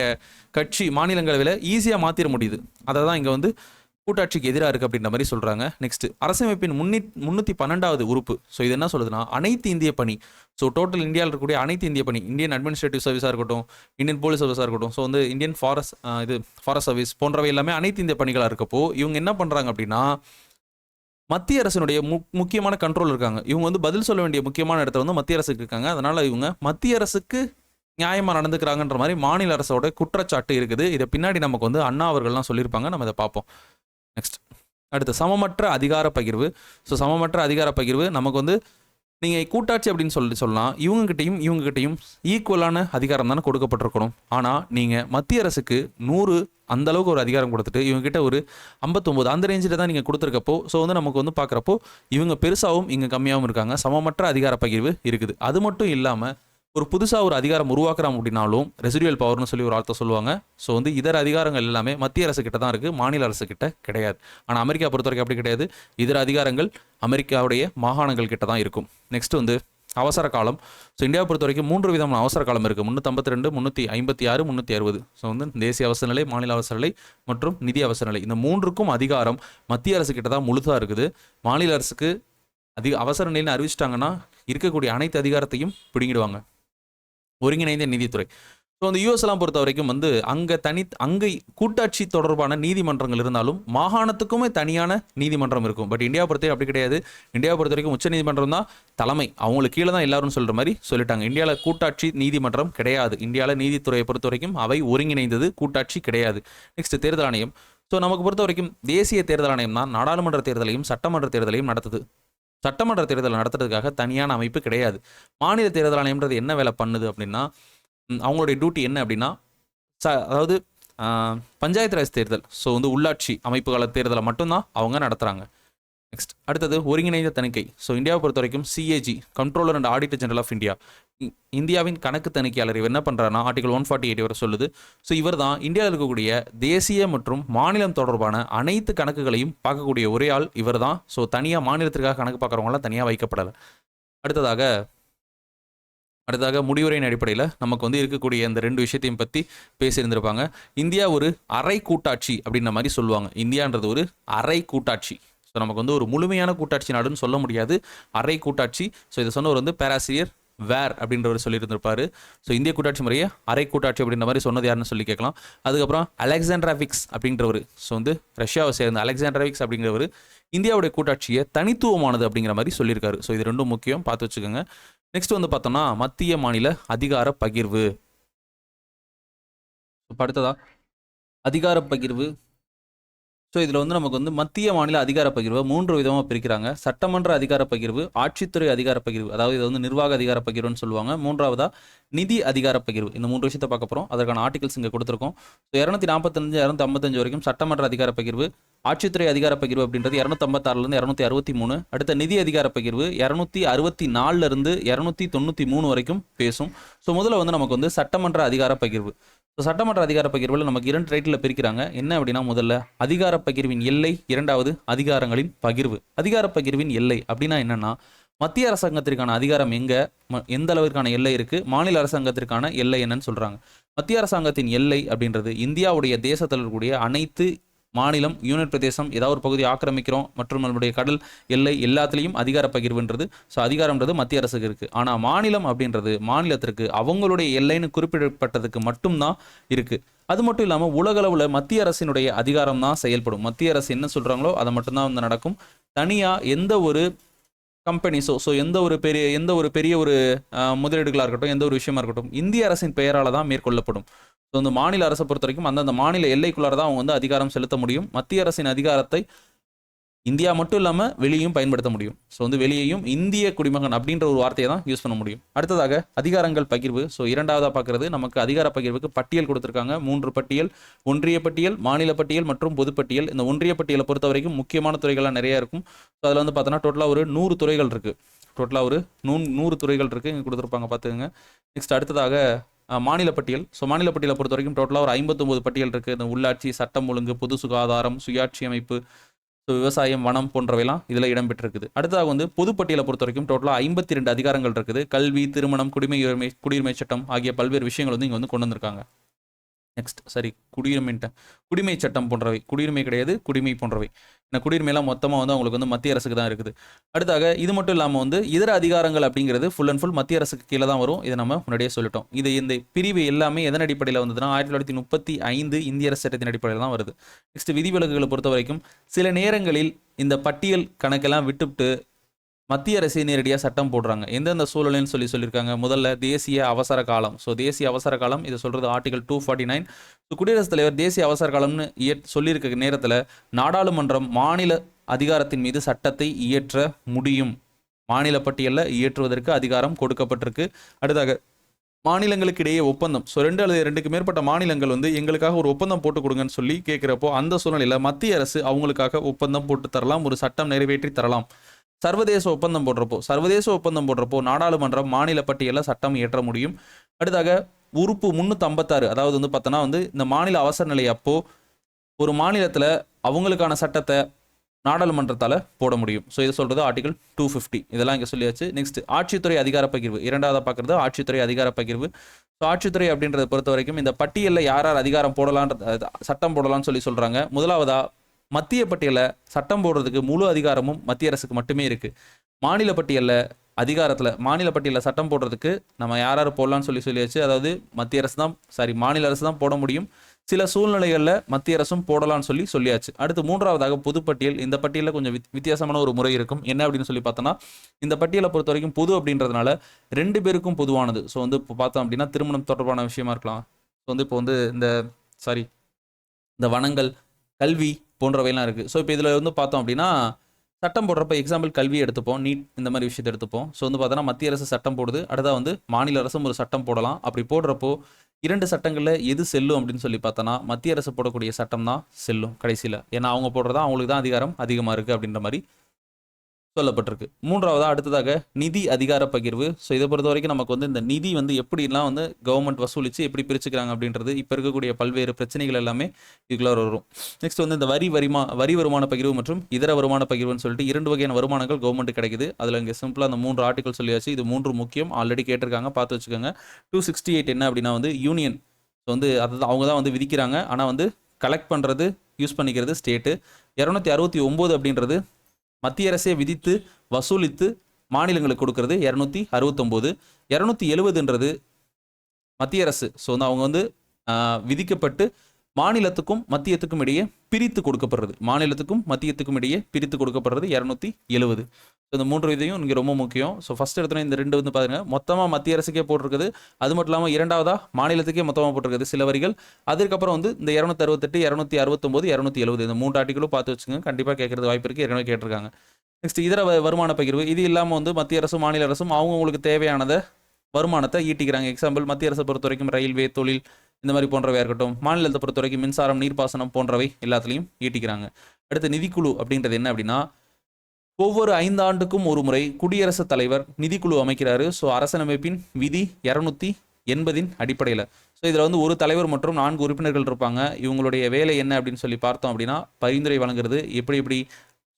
கட்சி மாநிலங்களவையில் ஈஸியாக மாற்றிட முடியுது. அதை தான் இங்கே வந்து கூட்டாட்சிக்கு எதிராக இருக்குது அப்படின்ற மாதிரி சொல்கிறாங்க நெக்ஸ்ட் அரசமைப்பின் முன்னி முந்நூற்றி பன்னெண்டாவது உறுப்பு. ஸோ இது என்ன சொல்லுதுன்னா அனைத்து இந்திய பணி. ஸோ டோட்டல் இந்தியாவில் இருக்கக்கூடிய அனைத்து இந்திய பணி. இந்தியன் அட்மினிஸ்ட்ரேட்டிவ் சர்வீஸாக இருக்கட்டும் இந்தியன் போலீஸ் சர்வீஸாக இருக்கட்டும். ஸோ வந்து இந்தியன் ஃபாரஸ்ட் இது ஃபாரஸ்ட் சர்வீஸ் போன்றவை எல்லாமே அனைத்து இந்திய பணிகளாக இருக்கப்போ இவங்க என்ன பண்ணுறாங்க அப்படின்னா மத்திய அரசினுடைய மு முக்கியமான கண்ட்ரோல் இருக்காங்க. இவங்க வந்து பதில் சொல்ல வேண்டிய முக்கியமான இடத்துல வந்து மத்திய அரசுக்கு இருக்காங்க. அதனால் இவங்க மத்திய அரசுக்கு நியாயமாக நடந்துக்கிறாங்கன்ற மாதிரி மாநில அரசோட குற்றச்சாட்டு இருக்குது. இதை பின்னாடி நமக்கு வந்து அண்ணா அவர்கள்லாம் சொல்லியிருப்பாங்க. நம்ம இதை பார்ப்போம். நெக்ஸ்ட் அடுத்து சமமற்ற அதிகார பகிர்வு ஸோ சமமற்ற அதிகார பகிர்வு நமக்கு வந்து நீங்கள் கூட்டாட்சி அப்படின்னு சொல்லி சொல்லலாம். இவங்ககிட்டையும் இவங்ககிட்டையும் ஈக்குவலான அதிகாரம் தானே கொடுக்கப்பட்டிருக்கணும். ஆனால் நீங்கள் மத்திய அரசுக்கு நூறு அந்த அளவுக்கு ஒரு அதிகாரம் கொடுத்துட்டு இவங்ககிட்ட ஒரு ஐம்பத்தொம்போது அந்த ரேஞ்சில் தான் நீங்கள் கொடுத்துருக்கப்போ ஸோ வந்து நமக்கு வந்து பார்க்குறப்போ இவங்க பெருசாகவும் இங்கே கம்மியாகவும் இருக்காங்க. சமமற்ற அதிகார பகிர்வு இருக்குது. அது மட்டும் இல்லாமல் ஒரு புதுசாக ஒரு அதிகாரம் உருவாக்குறோம் அப்படின்னாலும் ரெசிடுவல் பவர்னு சொல்லி ஒரு வார்த்தை சொல்லுவாங்க. ஸோ வந்து இதர அதிகாரங்கள் எல்லாமே மத்திய அரசு கிட்ட தான் இருக்குது மாநில அரசு கிட்ட கிடையாது. ஆனால் அமெரிக்கா பொறுத்த வரைக்கும் அப்படி கிடையாது. இதர அதிகாரங்கள் அமெரிக்காவுடைய மாகாணங்கள் கிட்ட தான் இருக்கும். நெக்ஸ்ட் வந்து அவசர காலம். ஸோ இந்தியாவை பொறுத்த வரைக்கும் மூன்று விதமான அவசர காலம் இருக்குது முந்நூற்றம்பத்தி ரெண்டு முந்நூற்றி ஐம்பத்தி ஆறு முந்நூற்றி அறுபது ஸோ வந்து தேசிய அவசர நிலை மாநில அவசர நிலை மற்றும் நிதி அவசர நிலை. இந்த மூன்றுக்கும் அதிகாரம் மத்திய அரசு கிட்ட தான் முழுதாக இருக்குது. மாநில அரசுக்கு அதிக அவசர நிலைன்னு அறிவிச்சிட்டாங்கன்னா இருக்கக்கூடிய அனைத்து அதிகாரத்தையும் பிடுங்கிடுவாங்க. ஒருங்கிணைந்த நீதித்துறை. ஸோ அந்த யூஎஸ்லாம் பொறுத்த வரைக்கும் வந்து அங்கே தனி அங்கே கூட்டாட்சி தொடர்பான நீதிமன்றங்கள் இருந்தாலும் மாகாணத்துக்குமே தனியான நீதிமன்றம் இருக்கும். பட் இந்தியா பொறுத்தவரை அப்படி கிடையாது. இந்தியாவை பொறுத்த வரைக்கும் உச்ச நீதிமன்றம் தான் தலைமை. அவங்களுக்கு கீழே தான் எல்லாரும் சொல்கிற மாதிரி சொல்லிட்டாங்க. இந்தியாவில் கூட்டாட்சி நீதிமன்றம் கிடையாது. இந்தியாவில் நீதித்துறையை பொறுத்த வரைக்கும் அவை ஒருங்கிணைந்தது கூட்டாட்சி கிடையாது. நெக்ஸ்ட் தேர்தல் ஆணையம். ஸோ நமக்கு பொறுத்த வரைக்கும் தேசிய தேர்தல் ஆணையம் தான் நாடாளுமன்ற தேர்தலையும் சட்டமன்ற தேர்தலையும் நடத்துது. சட்டமன்ற தேர்தல் நடத்துறதுக்காக தனியான அமைப்பு கிடையாது. மாநில தேர்தல் ஆணையம்ன்றது என்ன வேலை பண்ணுது அப்படின்னா அவங்களுடைய டியூட்டி என்ன அப்படின்னா ச அதாவது பஞ்சாயத்து ராஜ் தேர்தல். ஸோ வந்து உள்ளாட்சி அமைப்புகள தேர்தலை மட்டும்தான் அவங்க நடத்துகிறாங்க நெக்ஸ்ட் அடுத்தது ஒருங்கிணைந்த தணிக்கை. ஸோ இந்தியாவை பொறுத்த வரைக்கும் CAG controller and auditor general of India இந்தியாவின் கணக்கு தணிக்கையாளர் இவர் என்ன பண்ணுறாருன்னா ஆர்டிகல் ஒன் ஃபார்ட்டி எயிட் வரை சொல்லுது. ஸோ இவர் தான் இந்தியாவில் இருக்கக்கூடிய தேசிய மற்றும் மாநிலம் தொடர்பான அனைத்து கணக்குகளையும் பார்க்கக்கூடிய ஒரே ஆள் இவர் தான். ஸோ தனியாக மாநிலத்திற்காக கணக்கு பார்க்குறவங்களாம் தனியாக வைக்கப்படலை. அடுத்ததாக அடுத்ததாக முடிவுரையின் அடிப்படையில் நமக்கு வந்து இருக்கக்கூடிய இந்த ரெண்டு விஷயத்தையும் பற்றி பேசியிருந்திருப்பாங்க. இந்தியா ஒரு அரை கூட்டாட்சி அப்படின்ற மாதிரி சொல்லுவாங்க. இந்தியான்றது ஒரு அரை கூட்டாட்சி. ஸோ நமக்கு வந்து ஒரு முழுமையான கூட்டாட்சி நாடுன்னு சொல்ல முடியாது. அரை கூட்டாட்சி. ஸோ இதை சொன்னவர் வந்து பேராசிரியர் வேர் அப்படின்றவர் சொல்லியிருந்திருப்பாரு. ஸோ இந்திய கூட்டாட்சி முறையை அரை கூட்டாட்சி அப்படின்ற மாதிரி சொன்னது யாருன்னு சொல்லி கேட்கலாம். அதுக்கப்புறம் அலெக்சாண்ட்ராவிக்ஸ் அப்படின்றவர். ஸோ வந்து ரஷ்யாவை சேர்ந்த அலெக்சாண்ட்ராவிக்ஸ் அப்படிங்கிறவர் இந்தியாவுடைய கூட்டாட்சியை தனித்துவமானது அப்படிங்கிற மாதிரி சொல்லியிருக்காரு. ஸோ இது ரெண்டும் முக்கியம். பார்த்து வச்சுக்கோங்க. நெக்ஸ்ட் வந்து பார்த்தோம்னா மத்திய மாநில அதிகார பகிர்வு. அடுத்ததா? அதிகார பகிர்வு. ஸோ இதில் வந்து நமக்கு வந்து மத்திய மாநில அதிகார பகிர்வை மூன்று விதமாக பிரிக்கிறாங்க. சட்டமன்ற அதிகார பகிர்வு ஆட்சித்துறை அதிகார பகிர்வு அதாவது இது வந்து நிர்வாக அதிகார பகிர்வுன்னு சொல்லுவாங்க. மூன்றாவதாக நிதி அதிகார பகிர்வு இந்த மூன்று விஷயத்தை பார்க்க போகிறோம் அதற்கான ஆர்டிகல்ஸ் இங்கே கொடுத்துருக்கோம். ஸோ இரநூத்தி நாற்பத்தஞ்சு இரநூத்தி ஐம்பத்தஞ்சு வரைக்கும் சட்டமன்ற அதிகார பகிர்வு ஆட்சித்துறை அதிகார பகிர்வு அப்படின்றது இரநூத்தம்பத்தாறுலேருந்து இரநூத்தி அறுபத்தி மூணு அடுத்த நிதி அதிகார பகிர்வு இரநூத்தி அறுபத்தி நாலுலேருந்து இரநூத்தி தொண்ணூற்றி மூணு வரைக்கும் பேசும். ஸோ முதல்ல வந்து நமக்கு வந்து சட்டமன்ற அதிகார பகிர்வு ஸோ சட்டமன்ற அதிகார பகிர்வில் நமக்கு இரண்டு ரைட்டில் பிரிக்கிறாங்க. என்ன அப்படின்னா முதல்ல அதிகார பகிர்வின் எல்லை இரண்டாவது அதிகாரங்களின் பகிர்வு. அதிகார பகிர்வின் எல்லை அப்படின்னா என்னன்னா மத்திய அரசாங்கத்திற்கான அதிகாரம் எங்க? ம- எந்த அளவிற்கான எல்லை இருக்கு? மாநில அரசாங்கத்திற்கான எல்லை என்னன்னு சொல்றாங்க. மத்திய அரசாங்கத்தின் எல்லை அப்படின்றது இந்தியாவுடைய தேசத்தில் இருக்கக்கூடிய அனைத்து மாநிலம் யூனியன் பிரதேசம் ஏதாவது ஒரு பகுதி ஆக்கிரமிக்கிறோம் மற்றும் நம்மளுடைய கடல் எல்லை எல்லாத்துலேயும் அதிகார பகிர்வுன்றது. ஸோ அதிகாரம்ன்றது மத்திய அரசுக்கு இருக்குது ஆனால் மாநிலம் அப்படின்றது மாநிலத்திற்கு அவங்களுடைய எல்லைன்னு குறிப்பிடப்பட்டதுக்கு மட்டும்தான் இருக்குது அது மட்டும் இல்லாமல் உலகளவில் மத்திய அரசினுடைய அதிகாரம் தான் செயல்படும். மத்திய அரசு என்ன சொல்கிறாங்களோ அதை மட்டும்தான் வந்து நடக்கும். தனியாக எந்த ஒரு கம்பெனிஸோ ஸோ எந்த ஒரு பெரிய எந்த ஒரு பெரிய ஒரு முதலீடுகளாக இருக்கட்டும் எந்த ஒரு விஷயமா இருக்கட்டும் இந்திய அரசின் பெயரால் தான் மேற்கொள்ளப்படும். ஸோ இந்த மாநில அரசை பொறுத்த வரைக்கும் அந்தந்த மாநில எல்லைக்குள்ளார தான் அவங்க வந்து அதிகாரம் செலுத்த முடியும். மத்திய அரசின் அதிகாரத்தை இந்தியா மட்டும் இல்லாமல் வெளியும் பயன்படுத்த முடியும். ஸோ வந்து வெளியேயும் இந்திய குடிமகன் அப்படின்ற ஒரு வார்த்தையை தான் யூஸ் பண்ண முடியும். அடுத்ததாக அதிகாரங்கள் பகிர்வு. ஸோ இரண்டாவதாக பார்க்குறது நமக்கு அதிகார பகிர்வுக்கு பட்டியல் கொடுத்துருக்காங்க. மூன்று பட்டியல் ஒன்றிய பட்டியல் மாநில பட்டியல் மற்றும் பொதுப்பட்டியல் இந்த ஒன்றிய பட்டியலை பொறுத்த வரைக்கும் முக்கியமான துறைகள்லாம் நிறையா இருக்கும். ஸோ அதில் வந்து பார்த்தோன்னா டோட்டலாக ஒரு நூறு துறைகள் இருக்குது டோட்டலாக ஒரு நூ நூறு துறைகள் இருக்குது இங்கே கொடுத்துருப்பாங்க பார்த்துக்கங்க நெக்ஸ்ட் அடுத்ததாக மாநில பட்டியல். ஸோ மாநில பட்டியலை பொறுத்த வரைக்கும் டோட்டலாக ஒரு ஐம்பத்தொம்போது பட்டியல் இருக்குது இந்த உள்ளாட்சி சட்டம் ஒழுங்கு பொது சுகாதாரம் சுயாட்சி அமைப்பு ஸோ விவசாயம் வனம் போன்றவைலாம் இதில் இடம்பெற்றிருக்குது. அடுத்ததாக வந்து பொதுப்பட்டியலை பொறுத்த வரைக்கும் டோட்டலாக ஐம்பத்தி ரெண்டு அதிகாரங்கள் இருக்குது. கல்வி திருமணம் குடிமை குடியுரிமை சட்டம் ஆகிய பல்வேறு விஷயங்கள் வந்து இங்கே வந்து கொண்டு வந்திருக்காங்க. நெக்ஸ்ட் சரி குடியுரிமைன்ட்ட குடிமை சட்டம் போன்றவை. குடியுரிமை கிடையாது குடிமை போன்றவை. இந்த குடியுரிமையெல்லாம் மொத்தமாக வந்து அவங்களுக்கு வந்து மத்திய அரசுக்கு தான் இருக்குது. அடுத்தாக இது மட்டும் இல்லாமல் வந்து இதர அதிகாரங்கள் அப்படிங்கிறது ஃபுல் அண்ட் ஃபுல் மத்திய அரசுக்கு கீழே தான் வரும். இதை நம்ம முன்னாடியே சொல்லிட்டோம். இது இந்த பிரிவு எல்லாமே எதன் அடிப்படையில் வந்ததுன்னா ஆயிரத்தி தொள்ளாயிரத்தி முப்பத்தி ஐந்து இந்திய அரசு சட்டத்தின் அடிப்படையில் தான் வருது. நெக்ஸ்ட் விதிவிலக்குகளை பொறுத்த வரைக்கும் சில நேரங்களில் இந்த பட்டியல் கணக்கெல்லாம் விட்டுவிட்டு மத்திய அரசு நேரடியாக சட்டம் போடுறாங்க. எந்தெந்த சூழல்னு சொல்லி சொல்லியிருக்காங்க? முதல்ல தேசிய அவசர காலம். ஸோ தேசிய அவசர காலம் இதை சொல்கிறது article two forty nine so குடியரசுத் தலைவர் தேசிய அவசர காலம்னு இய சொல்லியிருக்க நேரத்தில் நாடாளுமன்றம் மாநில அதிகாரத்தின் மீது சட்டத்தை இயற்ற முடியும். மாநில பட்டியலில் இயற்றுவதற்கு அதிகாரம் கொடுக்கப்பட்டிருக்கு. அடுத்தாக மாநிலங்களுக்கு இடையே ஒப்பந்தம். ஸோ ரெண்டு அல்லது ரெண்டுக்கு மேற்பட்ட மாநிலங்கள் வந்து எங்களுக்காக ஒரு ஒப்பந்தம் போட்டு கொடுங்கன்னு சொல்லி கேட்குறப்போ அந்த சூழ்நிலையில் மத்திய அரசு அவங்களுக்காக ஒப்பந்தம் போட்டு தரலாம் ஒரு சட்டம் நிறைவேற்றி தரலாம். சர்வதேச ஒப்பந்தம் போடுறப்போ சர்வதேச ஒப்பந்தம் போடுறப்போ நாடாளுமன்றம் மாநில பட்டியலில் சட்டம் இயற்ற முடியும். அடுத்தாக உறுப்பு முந்நூற்றி ஐம்பத்தாறு அதாவது வந்து பார்த்தோன்னா வந்து இந்த மாநில அவசர நிலை அப்போ ஒரு மாநிலத்தில் அவங்களுக்கான சட்டத்தை நாடாளுமன்றத்தால் போட முடியும். ஸோ இது சொல்கிறது ஆர்டிகல் டூ ஃபிஃப்டி இதெல்லாம் இங்கே சொல்லியாச்சு. நெக்ஸ்ட் ஆட்சித்துறை அதிகார பகிர்வு. இரண்டாவது பார்க்குறது ஆட்சித்துறை அதிகார பகிர்வு. ஸோ ஆட்சித்துறை அப்படின்றத பொறுத்த வரைக்கும் இந்த பட்டியலில் யார் யார் அதிகாரம் போடலான்ற சட்டம் போடலாம்னு சொல்லி சொல்கிறாங்க முதலாவதாக மத்திய பட்டியலில் சட்டம் போடுறதுக்கு முழு அதிகாரமும் மத்திய அரசுக்கு மட்டுமே இருக்குது மாநில பட்டியலில் அதிகாரத்தில் மாநில பட்டியலில் சட்டம் போடுறதுக்கு நம்ம யார் யார் போடலான்னு சொல்லி சொல்லியாச்சு. அதாவது மத்திய அரசு தான் சாரி மாநில அரசு தான் போட முடியும். சில சூழ்நிலைகளில் மத்திய அரசும் போடலாம்னு சொல்லி சொல்லியாச்சு. அடுத்து மூன்றாவதாக பொதுப்பட்டியல் இந்த பட்டியலில் கொஞ்சம் வித்தியாசமான ஒரு முறை இருக்கும். என்ன அப்படின்னு சொல்லி பார்த்தோன்னா இந்த பட்டியலை பொறுத்த வரைக்கும் பொது அப்படின்றதுனால ரெண்டு பேருக்கும் பொதுவானது. ஸோ வந்து இப்போ பார்த்தோம் அப்படின்னா திருமணம் தொடர்பான விஷயமா இருக்கலாம். ஸோ வந்து இப்போ வந்து இந்த சாரி இந்த வனங்கள் கல்வி போன்றவையெல்லாம் இருக்குது ஸோ இப்போ இதில் வந்து பார்த்தோம் அப்படின்னா சட்டம் போடுறப்ப எக்ஸாம்பிள் கல்வி எடுத்துப்போம் நீட் இந்த மாதிரி விஷயத்தை எடுத்துப்போம். ஸோ வந்து பார்த்தோன்னா மத்திய அரசு சட்டம் போடுது அடுத்தா வந்து மாநில அரசும் ஒரு சட்டம் போடலாம். அப்படி போடுறப்போ இரண்டு சட்டங்களில் எது செல்லும் அப்படின்னு சொல்லி பார்த்தோன்னா மத்திய அரசு போடக்கூடிய சட்டம் தான் செல்லும் கடைசியில். ஏன்னா அவங்க போடுறதா அவங்களுக்கு தான் அதிகாரம் அதிகமாக இருக்குது அப்படின்ற மாதிரி சொல்லப்பட்டிருக்கு. மூன்றாவதாக அடுத்ததாக நிதி அதிகார பகிர்வு. ஸோ இதை பொறுத்த வரைக்கும் நமக்கு வந்து இந்த நிதி வந்து எப்படிலாம் வந்து கவர்மெண்ட் வசூலித்து எப்படி பிரிச்சுக்கிறாங்க அப்படின்றது இப்போ இருக்கக்கூடிய பல்வேறு பிரச்சனைகள் எல்லாமே இதுக்குள்ள வரும். நெக்ஸ்ட் வந்து இந்த வரி வரிமா வரி வருமான பகிர்வு மற்றும் இதர வருமான பகிர்வுன்னு சொல்லிட்டு இரண்டு வகையான வருமானங்கள் கவர்மெண்ட் கிடைக்குது. அதில் இங்கே சிம்பிளாக அந்த மூன்று ஆர்டிகல் சொல்லியாச்சு. இது மூன்று முக்கியம். ஆல்ரெடி கேட்டிருக்காங்க. பார்த்து வச்சுக்கோங்க. டூ சிக்ஸ்டி எயிட் என்ன அப்படின்னா வந்து யூனியன் ஸோ வந்து அதை அவங்க தான் வந்து விதிக்கிறாங்க. ஆனால் வந்து கலெக்ட் பண்ணுறது யூஸ் பண்ணிக்கிறது ஸ்டேட்டு இரநூத்தி அறுபத்தி ஒம்பது அப்படின்றது மத்திய அரசே விதித்து வசூலித்து மாநிலங்களுக்கு கொடுக்கறது இரநூத்தி அறுபத்தொம்போது. இரநூத்தி எழுபதுன்றது மத்திய அரசு. ஸோ வந்து அவங்க வந்து விதிக்கப்பட்டு மாநிலத்துக்கும் மத்தியத்துக்கும் இடையே பிரித்து கொடுக்கப்படுறது. மாநிலத்துக்கும் மத்தியத்துக்கும் இடையே பிரித்து கொடுக்கப்படுறது இரநூத்தி எழுபது ஸோ இந்த மூன்று இதையும் இங்கே ரொம்ப முக்கியம். ஸோ ஃபர்ஸ்ட் எடுத்தோன்னே இந்த ரெண்டு வந்து பாருங்க. மொத்தமாக மத்திய அரசுக்கே போட்டிருக்குது. அது மட்டும் இல்லாமல் இரண்டாவதா மாநிலத்துக்கே மொத்தமாக போட்டிருக்குது சில வரிகள். அதுக்கப்புறம் வந்து இந்த இரநூத்தி அறுபத்தெட்டு இரநூத்தி அறுபத்தொம்போது இரநூத்தி எழுபது இந்த மூன்று ஆர்டிகளும் பார்த்து வச்சுங்க கண்டிப்பாக கேட்கறது வாய்ப்பு இருக்குது ஏற்கனவே கேட்டிருக்காங்க. நெக்ஸ்ட் இதர வருமான பகிர்வு. இது இல்லாமல் வந்து மத்திய அரசும் மாநில அரசும் அவங்கவுங்களுக்கு தேவையானதை வருமானத்தை ஈட்டிக்கிறாங்க. எக்ஸாம்பிள் மத்திய அரசை பொறுத்த வரைக்கும் ரயில்வே தொழில் இந்த மாதிரி போன்றவையாக இருக்கட்டும் மாநிலத்தை பொறுத்த வரைக்கும் மின்சாரம் நீர்ப்பாசனம் போன்றவை எல்லாத்துலேயும் ஈட்டிக்கிறாங்க அடுத்து நிதிக்குழு அப்படின்றது என்ன அப்படின்னா ஒவ்வொரு ஐந்தாண்டுக்கும் ஒரு முறை குடியரசுத் தலைவர் நிதிக்குழு அமைக்கிறாரு. ஸோ அரசமைப்பின் விதி இரநூத்தி எண்பதின் அடிப்படையில். ஸோ இதில் வந்து ஒரு தலைவர் மற்றும் நான்கு உறுப்பினர்கள் இருப்பாங்க. இவங்களுடைய வேலை என்ன அப்படின்னு சொல்லி பார்த்தோம் அப்படின்னா பரிந்துரை வழங்குறது எப்படி எப்படி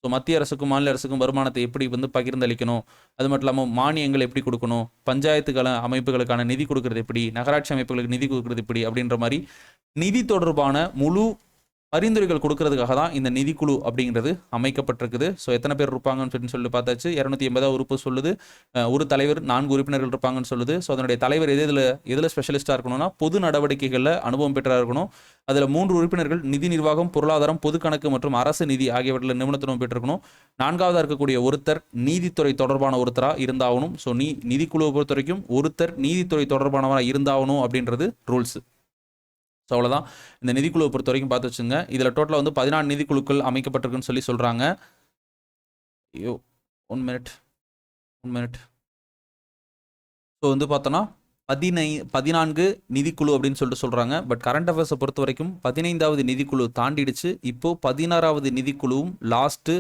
ஸோ மத்திய அரசுக்கும் மாநில அரசுக்கும் வருமானத்தை எப்படி வந்து பகிர்ந்தளிக்கணும்? அது மட்டும் இல்லாமல் மானியங்கள் எப்படி கொடுக்கணும்? பஞ்சாயத்துக்கள அமைப்புகளுக்கான நிதி கொடுக்கறது எப்படி? நகராட்சி அமைப்புகளுக்கு நிதி கொடுக்கறது எப்படி? அப்படின்ற மாதிரி நிதி தொடர்பான முழு பரிந்துரைகள் கொடுக்கறதுக்காக தான் இந்த நிதிக்குழு அப்படிங்கிறது அமைக்கப்பட்டிருக்குது. ஸோ எத்தனை பேர் இருப்பாங்கன்னு சொல்லி சொல்லி பார்த்தாச்சு. இரநூத்தி எண்பதாவது உறுப்பு சொல்லுது. ஒரு தலைவர் நான்கு உறுப்பினர்கள் இருப்பாங்கன்னு சொல்லுது. ஸோ அதனுடைய தலைவர் எது இதில் எதில் ஸ்பெஷலிஸ்ட்டாக இருக்கணும்னா பொது நடவடிக்கைகளில் அனுபவம் பெற்றா இருக்கணும். அதில் மூன்று உறுப்பினர்கள் நிதி நிர்வாகம் பொருளாதாரம் பொது கணக்கு மற்றும் அரசு நிதி ஆகியவற்றில் நிபுணத்துவம் பெற்றிருக்கணும். நான்காவதாக இருக்கக்கூடிய ஒருத்தர் நீதித்துறை தொடர்பான ஒருத்தராக இருந்தாகணும். ஸோ நீ நிதிக்குழுவை பொறுத்த வரைக்கும் ஒருத்தர் நீதித்துறை தொடர்பானவராக இருந்தாகணும் அப்படின்றது ரூல்ஸ். ஸோ அவ்வளோதான் இந்த நிதிக்குழுவை பொறுத்த வரைக்கும் பார்த்து வச்சுங்க இதில் டோட்டலாக வந்து பதினாலு நிதிக்குழுக்கள் அமைக்கப்பட்டிருக்குன்னு சொல்லி சொல்கிறாங்க ஐயோ one minute one minute so வந்து பார்த்தோன்னா பதினை பதினான்கு நிதிக்குழு அப்படின்னு சொல்லிட்டு சொல்கிறாங்க பட் கரண்ட் அஃபேர்ஸை பொறுத்த வரைக்கும் பதினைந்தாவது நிதிக்குழு தாண்டிடுச்சு. இப்போது பதினாறாவது நிதிக்குழுவும் லாஸ்ட்டு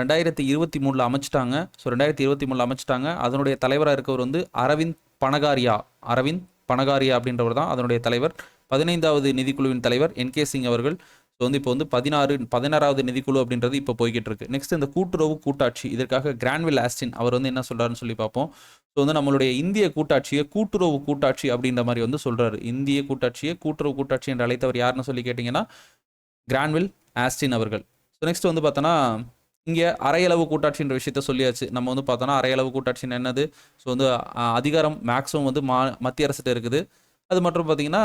ரெண்டாயிரத்தி இருபத்தி மூணில் அமைச்சிட்டாங்க. ஸோ ரெண்டாயிரத்தி இருபத்தி மூணில் அமைச்சிட்டாங்க. அதனுடைய தலைவராக இருக்கவர் வந்து அரவிந்த் பனகாரியா. அரவிந்த் பனகாரியா அப்படின்றவர் தான் அதனுடைய தலைவர். பதினைந்தாவது நிதிக்குழுவின் தலைவர் என் கே சிங் அவர்கள். ஸோ வந்து இப்போ வந்து பதினாறு பதினாறாவது நிதிக்குழு அப்படின்றது இப்போ போய்கிட்டு இருக்கு நெக்ஸ்ட் இந்த கூட்டுறவு கூட்டாட்சி இதற்காக கிராண்ட்வில் ஆஸ்டின் அவர் வந்து என்ன சொல்றாருன்னு சொல்லி பார்ப்போம். ஸோ வந்து நம்மளுடைய இந்திய கூட்டாட்சியை கூட்டுறவு கூட்டாட்சி அப்படின்ற மாதிரி வந்து சொல்றாரு. இந்திய கூட்டாட்சியை கூட்டுறவு கூட்டாட்சி என்று அழைத்தவர் யாருன்னு சொல்லி கேட்டிங்கன்னா கிரான்வில் ஆஸ்டின் அவர்கள். ஸோ நெக்ஸ்ட் வந்து பார்த்தோன்னா இங்கே அரையளவு கூட்டாட்சின்ற விஷயத்த சொல்லியாச்சு. நம்ம வந்து பார்த்தோன்னா அரையளவு கூட்டாட்சின்னு என்னது? ஸோ வந்து அதிகாரம் மேக்ஸிமம் வந்து மா மத்திய அரசுகிட்ட இருக்குது. அது மற்றும் பார்த்தீங்கன்னா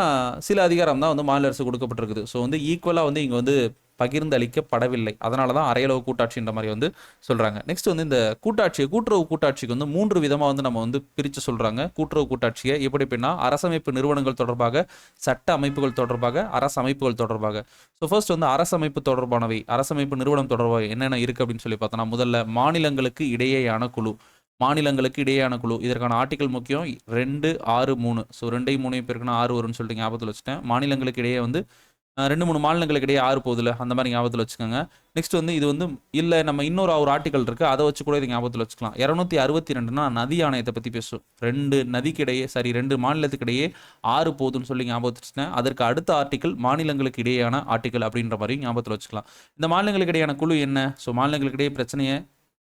சில அதிகாரம் தான் வந்து மாநில அரசு கொடுக்கப்பட்டிருக்குது. ஸோ வந்து ஈக்குவலாக வந்து இங்கே வந்து பகிர்ந்து அளிக்கப்படவில்லை அதனால தான் அரையளவு கூட்டாட்சின்ற மாதிரி வந்து சொல்கிறாங்க நெக்ஸ்ட் வந்து இந்த கூட்டாட்சி கூட்டுறவு கூட்டாட்சிக்கு வந்து மூன்று விதமாக வந்து நம்ம வந்து பிரித்து சொல்கிறாங்க கூட்டுறவு கூட்டாட்சியை எப்படி எப்படின்னா அரசமைப்பு நிறுவனங்கள் தொடர்பாக சட்ட அமைப்புகள் தொடர்பாக அரசு அமைப்புகள் தொடர்பாக. ஸோ ஃபர்ஸ்ட் வந்து அரசமைப்பு தொடர்பானவை அரசமைப்பு நிறுவனம் தொடர்பாக என்னென்ன இருக்குது அப்படின்னு சொல்லி பார்த்தோன்னா முதல்ல மாநிலங்களுக்கு இடையேயான குழு. மாநிலங்களுக்கு இடையேயான குழு. இதற்கான ஆர்டிக்கல் முக்கியம் ரெண்டு ஆறு மூணு. ஸோ ரெண்டையும் மூணையும் பேருக்குன்னா ஆறு வரும்னு சொல்லிட்டு ஞாபகத்தில் வச்சுட்டேன். மாநிலங்களுக்கு இடையே வந்து ரெண்டு மூணு மாநிலங்களுக்கு இடையே ஆறு போகுதுல அந்த மாதிரி ஞாபகத்தில் வச்சுக்கோங்க. நெக்ஸ்ட் வந்து இது வந்து இல்லை நம்ம இன்னொரு ஒரு ஆர்டிக்கல் இருக்குது அதை வச்சு கூட இது ஞாபகத்தில் வச்சுக்கலாம். இரநூத்தி அறுபத்தி ரெண்டுனா நதி ஆணையத்தை பற்றி பேசும் ரெண்டு நதிக்கு இடையே சரி ரெண்டு மாநிலத்துக்கு இடையே ஆறு போகுதுன்னு சொல்லி ஞாபகத்தில் வச்சுட்டேன். அதற்கு அடுத்த ஆர்டிக்கல் மாநிலங்களுக்கு இடையேயான ஆர்டிக்கல் அப்படின்ற மாதிரி ஞாபகத்தில் வச்சுக்கலாம். இந்த மாநிலங்களுக்கு இடையான குழு என்ன? ஸோ மாநிலங்களுக்கு இடையே பிரச்சனையை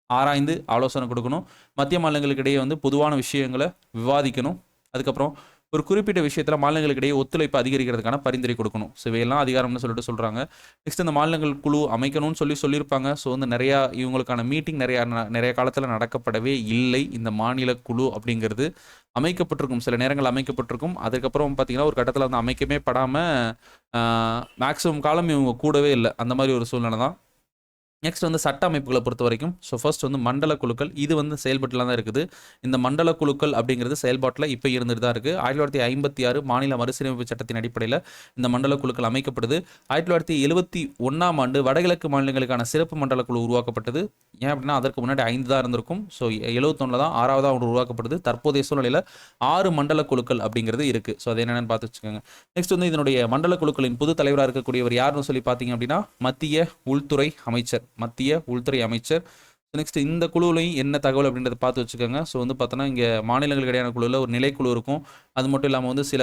ஆராய்ந்து ஆலோசனை கொடுக்கணும். மத்திய மாநிலங்களுக்கிடையே வந்து பொதுவான விஷயங்களை விவாதிக்கணும். அதுக்கப்புறம் ஒரு குறிப்பிட்ட விஷயத்தில் மாநிலங்களுக்கு இடையே ஒத்துழைப்பு அதிகரிக்கிறதுக்கான பரிந்துரை கொடுக்கணும். ஸோ இவையெல்லாம் அதிகாரம்னு சொல்லிட்டு சொல்கிறாங்க நெக்ஸ்ட் இந்த மாநிலங்கள் குழு அமைக்கணும்னு சொல்லி சொல்லியிருப்பாங்க. ஸோ வந்து நிறையா இவங்களுக்கான மீட்டிங் நிறையா ந- நிறைய காலத்தில் நடக்கப்படவே இல்லை இந்த மாநில குழு அப்படிங்கிறது. அமைக்கப்பட்டிருக்கும். சில நேரங்கள் அமைக்கப்பட்டிருக்கும். அதுக்கப்புறம் பார்த்தீங்கன்னா ஒரு கட்டத்தில் வந்து அமைக்கவே படாமல் மேக்ஸிமம் காலம் இவங்க கூடவே இல்லை. அந்த மாதிரி ஒரு சூழ்நிலை தான். நெக்ஸ்ட் வந்து சட்ட அமைப்புகளை பொறுத்த வரைக்கும் ஸோ ஃபர்ஸ்ட் வந்து மண்டல குழுக்கள் இது வந்து செயல்பட்டுலாம் தான் இருக்குது. இந்த மண்டல குழுக்கள் அப்படிங்கிறது செயல்பாட்டில் இப்போ இருந்துட்டு தான் இருக்குது ஆயிரத்தி தொள்ளாயிரத்தி ஐம்பத்தி ஆறு மாநில மறுசீரமைப்பு சட்டத்தின் அடிப்படையில் இந்த மண்டல குழுக்கள் அமைக்கப்படுது. ஆயிரத்தி தொள்ளாயிரத்தி எழுபத்தி ஒன்றாம் ஆண்டு வடகிழக்கு மாநிலங்களுக்கான சிறப்பு மண்டல குழு உருவாக்கப்பட்டது. ஏன் அப்படின்னா அதற்கு முன்னாடி ஐந்து தான் இருந்திருக்கும். ஸோ எழுபத்தொன்னில் தான் ஆறாவதாக ஒன்று உருவாக்கப்படுது. தற்போதைய சூழ்நிலையில் ஆறு மண்டல குழுக்கள் அப்படிங்கிறது இருக்குது ஸோ அது என்னென்னு பார்த்து வச்சுக்கோங்க. நெக்ஸ்ட் வந்து இதனுடைய மண்டல குழுக்களின் புது தலைவராக இருக்கக்கூடியவர் யாருன்னு சொல்லி பார்த்தீங்க அப்படின்னா மத்திய உள்துறை அமைச்சர். மத்திய உள்துறை அமைச்சர். நெக்ஸ்ட் இந்த குழுவிலையும் என்ன தகவல் அப்படின்றத பார்த்து வச்சுக்கோங்க. ஸோ வந்து பார்த்தோன்னா இங்கே மாநிலங்களுக்கு இடையான குழுவில் ஒரு நிலைக்குழு இருக்கும். அது மட்டும் இல்லாமல் வந்து சில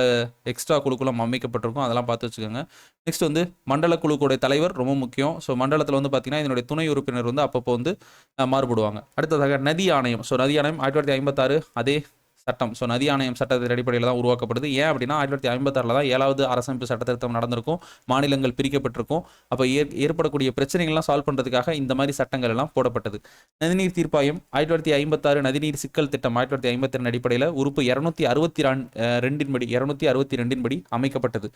எக்ஸ்ட்ரா குழுக்களும் அமைக்கப்பட்டிருக்கும். அதெல்லாம் பார்த்து வச்சுக்கோங்க. நெக்ஸ்ட் வந்து மண்டல குழுக்குடைய தலைவர் ரொம்ப முக்கியம். ஸோ மண்டலத்தில் வந்து பார்த்தீங்கன்னா இதனுடைய துணை உறுப்பினர் வந்து அப்பப்போ வந்து மாறுபடுவாங்க. அடுத்ததாக நதி ஆணையம். ஸோ நதி ஆணையம் ஆயிரத்தி தொள்ளாயிரத்தி ஐம்பத்தாறு அதே சட்டம். ஸோ நதி ஆணையம் சட்டத்தின் அடிப்படையில் தான் உருவாக்கப்படுது. ஏன் அப்படின்னா ஆயிரத்தி தொள்ளாயிரத்தி ஐம்பத்தாறில் தான் ஏழாவது அரசமைப்பு சட்ட திருத்தம் நடந்திருக்கும். மாநிலங்கள் பிரிக்கப்பட்டிருக்கும். அப்போ ஏற் ஏற்படக்கூடிய பிரச்சனைகள்லாம் சால்வ் பண்ணுறதுக்காக இந்த மாதிரி சட்டங்கள் எல்லாம் போடப்பட்டது. நதிநீர் தீர்ப்பாயம் ஆயிரத்தி தொள்ளாயிரத்தி ஐம்பத்தாறு நதிநீர் சிக்கல் திட்டம் ஆயிரத்தி தொள்ளாயிரத்தி ஐம்பத்தி ரெண்டு அடிப்படையில் உறுப்பு இரநூத்தி அறுபத்தி ரெண்டின் படி இரநூத்தி அறுபத்தி ரெண்டின் படி அமைக்கப்பட்டது.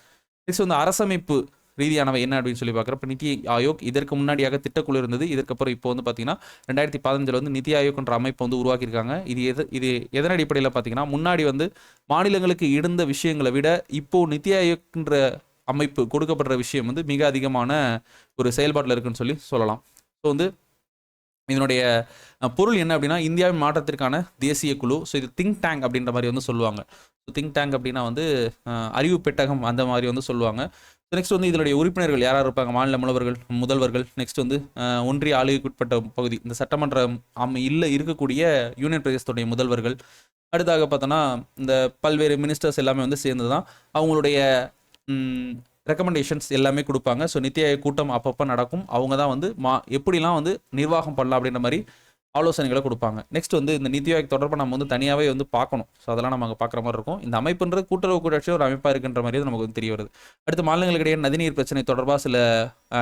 நெக்ஸ்ட் வந்து அரசமைப்பு ரீதியானவை என்ன அப்படின்னு சொல்லி பார்க்குறப்ப நிதி ஆயோக் இதற்கு முன்னாடியாக திட்டக்குழு இருந்தது. இதற்கப்புறம் இப்போ வந்து பார்த்தீங்கன்னா ரெண்டாயிரத்தி பதினஞ்சில் வந்து நிதி ஆயோக்ன்ற அமைப்பு வந்து உருவாக்கியிருக்காங்க. இது எது இது எதன் அடிப்படையில் பார்த்தீங்கன்னா முன்னாடி வந்து மாநிலங்களுக்கு இருந்த விஷயங்களை விட இப்போ நிதி ஆயோக்ன்ற அமைப்பு கொடுக்கப்படுற விஷயம் வந்து மிக அதிகமான ஒரு செயல்பாட்டில் இருக்குன்னு சொல்லி சொல்லலாம். ஸோ வந்து இதனுடைய பொருள் என்ன அப்படின்னா இந்தியாவின் மாற்றத்திற்கான தேசிய குழு. ஸோ இது திங்க் டேங்க் அப்படின்ற மாதிரி வந்து சொல்லுவாங்க. ஸோ திங்க் டேங்க் அப்படின்னா வந்து அறிவு பெட்டகம் அந்த மாதிரி வந்து சொல்லுவாங்க. நெக்ஸ்ட் வந்து இதனுடைய உறுப்பினர்கள் யாராக இருப்பாங்க? மாநில முதல்வர்கள் முதல்வர்கள். நெக்ஸ்ட் வந்து ஒன்றிய ஆளுகைக்குட்பட்ட பகுதி. இந்த சட்டமன்றம் அம் இல்லை இருக்கக்கூடிய யூனியன் பிரதேசத்துடைய முதல்வர்கள். அடுத்தாக பார்த்தோன்னா இந்த பல்வேறு மினிஸ்டர்ஸ் எல்லாமே வந்து சேர்ந்து தான் அவங்களுடைய ரெக்கமெண்டேஷன்ஸ் எல்லாமே கொடுப்பாங்க. ஸோ நித்தி ஆயோக் கூட்டம் அப்பப்போ நடக்கும். அவங்க தான் வந்து மா எப்படிலாம் வந்து நிர்வாகம் பண்ணலாம் அப்படின்ற மாதிரி ஆலோசனைகளை கொடுப்பாங்க. நெக்ஸ்ட் வந்து இந்த நிதி ஆயோக் தொடர்பாக நம்ம வந்து தனியாகவே வந்து பார்க்கணும். ஸோ அதெல்லாம் நம்ம அங்கே பார்க்குற மாதிரி இருக்கும். இந்த அமைப்புன்றது கூட்டுறவு கூட்டாட்சி ஒரு அமைப்பாக இருக்கின்ற மாதிரி நமக்கு வந்து தெரிய வருது. அடுத்து மாநிலங்களுக்கிடையே நதிநீர் பிரச்சனை தொடர்பாக சில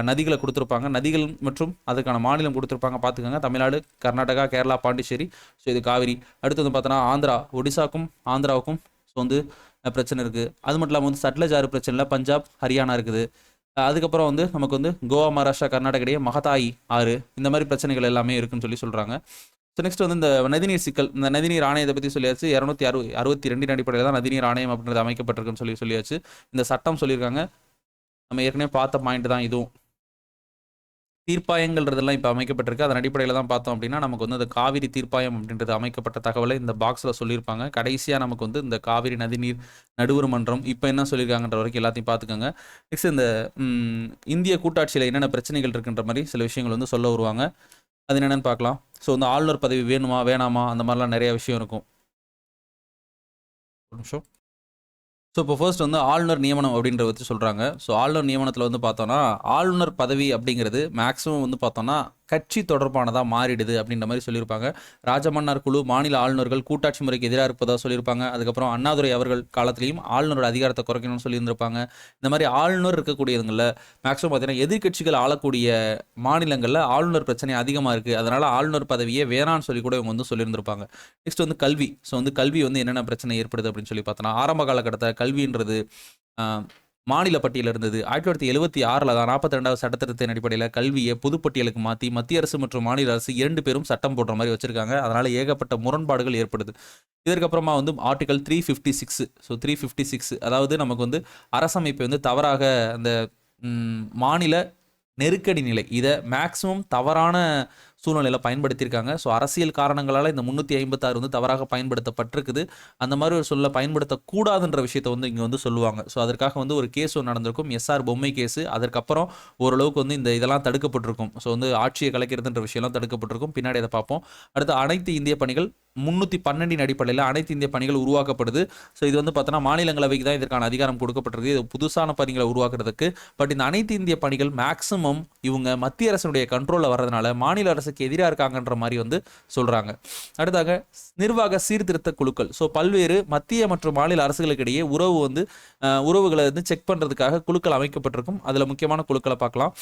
நதிகளை கொடுத்துருப்பாங்க. நதிகள் மற்றும் அதுக்கான மாநிலம் கொடுத்துருப்பாங்க. பார்த்துக்கோங்க. தமிழ்நாடு கர்நாடகா கேரளா பாண்டிச்சேரி ஸோ இது காவிரி. அடுத்து வந்து பார்த்தோன்னா ஆந்திரா ஒடிசாக்கும் ஆந்திராவுக்கும் ஸோ வந்து பிரச்சனை இருக்குது அது மட்டும் இல்லாமல் வந்து சட்லஜ் ஆறு பிரச்சனையில் பஞ்சாப் ஹரியானா இருக்குது. அதுக்கப்புறம் வந்து நமக்கு வந்து கோவா மகாராஷ்டிரா கர்நாடக இடையே மகதாயி ஆறு இந்த மாதிரி பிரச்சனைகள் எல்லாமே இருக்குன்னு சொல்லி சொல்கிறாங்க ஸோ நெக்ஸ்ட் வந்து இந்த நதிநீர் சிக்கல் இந்த நதிநீர் ஆணையத்தை பற்றி சொல்லியாச்சு. இரநூத்தி அறு அறுபத்தி ரெண்டின் அடிப்படையில் தான் நதிநீர் ஆணையம் அப்படின்றது அமைக்கப்பட்டிருக்குன்னு சொல்லி சொல்லியாச்சு. இந்த சட்டம் சொல்லியிருக்காங்க. நம்ம ஏற்கனவே பார்த்த பாயிண்ட் தான் இதுவும். தீர்ப்பாயங்கள்ன்றதெல்லாம் இப்போ அமைக்கப்பட்டிருக்கு. அதன் அடிப்படையில் தான் பார்த்தோம் அப்படின்னா நமக்கு வந்து இந்த காவிரி தீர்ப்பாயம் அப்படின்றது அமைக்கப்பட்ட தகவலை இந்த பாக்ஸில் சொல்லியிருப்பாங்க. கடைசியாக நமக்கு வந்து இந்த காவிரி நதிநீர் நடுவர் மன்றம் இப்போ என்ன சொல்லியிருக்காங்கன்ற வரைக்கும் எல்லாத்தையும் பார்த்துக்கோங்க. நெக்ஸ்ட் இந்த இந்திய கூட்டாட்சியில் என்னென்ன பிரச்சனைகள் இருக்குன்ற மாதிரி சில விஷயங்கள் வந்து சொல்ல வருவாங்க. அது என்னென்னு பார்க்கலாம். ஸோ இந்த ஆளுநர் பதவி வேணுமா வேணாமா அந்த மாதிரிலாம் நிறைய விஷயம் இருக்கும். ஒரு நிமிஷம். ஸோ இப்போ ஃபர்ஸ்ட் வந்து ஆளுநர் நியமனம் அப்படின்றத வச்சு சொல்கிறாங்க ஸோ ஆளுநர் நியமனத்தில் வந்து பார்த்தோன்னா ஆளுநர் பதவி அப்படிங்கிறது மேக்ஸிமம் வந்து பார்த்தோன்னா கட்சி தொடர்பானதாக மாறிடுது அப்படின்ற மாதிரி சொல்லியிருப்பாங்க. ராஜமன்னார் குழு மாநில ஆளுநர்கள் கூட்டாட்சி முறைக்கு எதிராக இருப்பதாக சொல்லியிருப்பாங்க. அதுக்கப்புறம் அண்ணாதுரை அவர்கள் காலத்திலையும் ஆளுநரோட அதிகாரத்தை குறைக்கணும்னு சொல்லியிருந்திருப்பாங்க. இந்த மாதிரி ஆளுநர் இருக்கக்கூடியதுங்களில் மேக்ஸிமம் பார்த்தீங்கன்னா எதிர்க்கட்சிகள் ஆளக்கூடிய மாநிலங்களில் ஆளுநர் பிரச்சனை அதிகமாக இருக்குது அதனால் ஆளுநர் பதவியே வேணான்னு சொல்லி கூட இவங்க வந்து சொல்லியிருந்திருப்பாங்க. நெக்ஸ்ட் வந்து கல்வி. ஸோ வந்து கல்வி வந்து என்னென்ன பிரச்சனை ஏற்படுது அப்படின்னு சொல்லி பார்த்தோன்னா ஆரம்ப காலகட்டத்தில் கல்வின்றது மாநில பட்டியல் இருந்தது. ஆயிரத்தி தொள்ளாயிரத்தி எழுபத்தி ஆறில் தான் நாற்பத்தி ரெண்டாவது சட்டத்திட்டத்தின் அடிப்படையில் கல்வியை பொதுப்பட்டியலுக்கு மாற்றி மத்திய அரசு மற்றும் மாநில அரசு இரண்டு பேரும் சட்டம் போடுற மாதிரி வச்சிருக்காங்க. அதனால் ஏகப்பட்ட முரண்பாடுகள் ஏற்படுது. இதற்கப்புறமா வந்து article three fifty six so three fifty six அதாவது நமக்கு வந்து அரசமைப்பை வந்து தவறாக அந்த மாநில நெருக்கடி நிலை. இதை மேக்ஸிமம் தவறான சூழ்நிலையில் பயன்படுத்தியிருக்காங்க. ஸோ அரசியல் காரணங்களால் இந்த முந்நூற்றி ஐம்பத்தாறு வந்து தவறாக பயன்படுத்தப்பட்டிருக்குது. அந்த மாதிரி ஒரு சொல்ல பயன்படுத்தக்கூடாதுன்ற விஷயத்த வந்து இங்கே வந்து சொல்லுவாங்க. ஸோ அதற்காக வந்து ஒரு கேஸ் ஒன்று நடந்திருக்கும். SR Bommai case. அதற்கப்புறம் ஓரளவுக்கு வந்து இந்த இதெல்லாம் தடுக்கப்பட்டிருக்கும். ஸோ வந்து ஆட்சியை கலைக்கிறதுன்ற விஷயம்லாம் தடுக்கப்பட்டிருக்கும். பின்னாடி அதை பார்ப்போம். அடுத்து அனைத்து இந்திய பணிகள் முன்னூற்றி பன்னெண்டின் அடிப்படையில் அனைத்து இந்திய பணிகள் உருவாக்கப்படுது. ஸோ இது வந்து பார்த்தோன்னா மாநிலங்களவைக்கு தான் இதற்கான அதிகாரம் கொடுக்கப்பட்டிருக்கு இது புதுசான பணிகளை உருவாக்குறதுக்கு. பட் இந்த அனைத்து இந்திய பணிகள் மேக்ஸிமம் இவங்க மத்திய அரசினுடைய கண்ட்ரோலில் வர்றதுனால மாநில அரசுக்கு எதிராக இருக்காங்கன்ற மாதிரி வந்து சொல்கிறாங்க அடுத்தாக நிர்வாக சீர்திருத்த குழுக்கள். ஸோ பல்வேறு மத்திய மற்றும் மாநில அரசுகளுக்கு இடையே உறவு வந்து உறவுகளை வந்து செக் பண்ணுறதுக்காக குழுக்கள் அமைக்கப்பட்டிருக்கும். அதில் முக்கியமான குழுக்களை பார்க்கலாம்.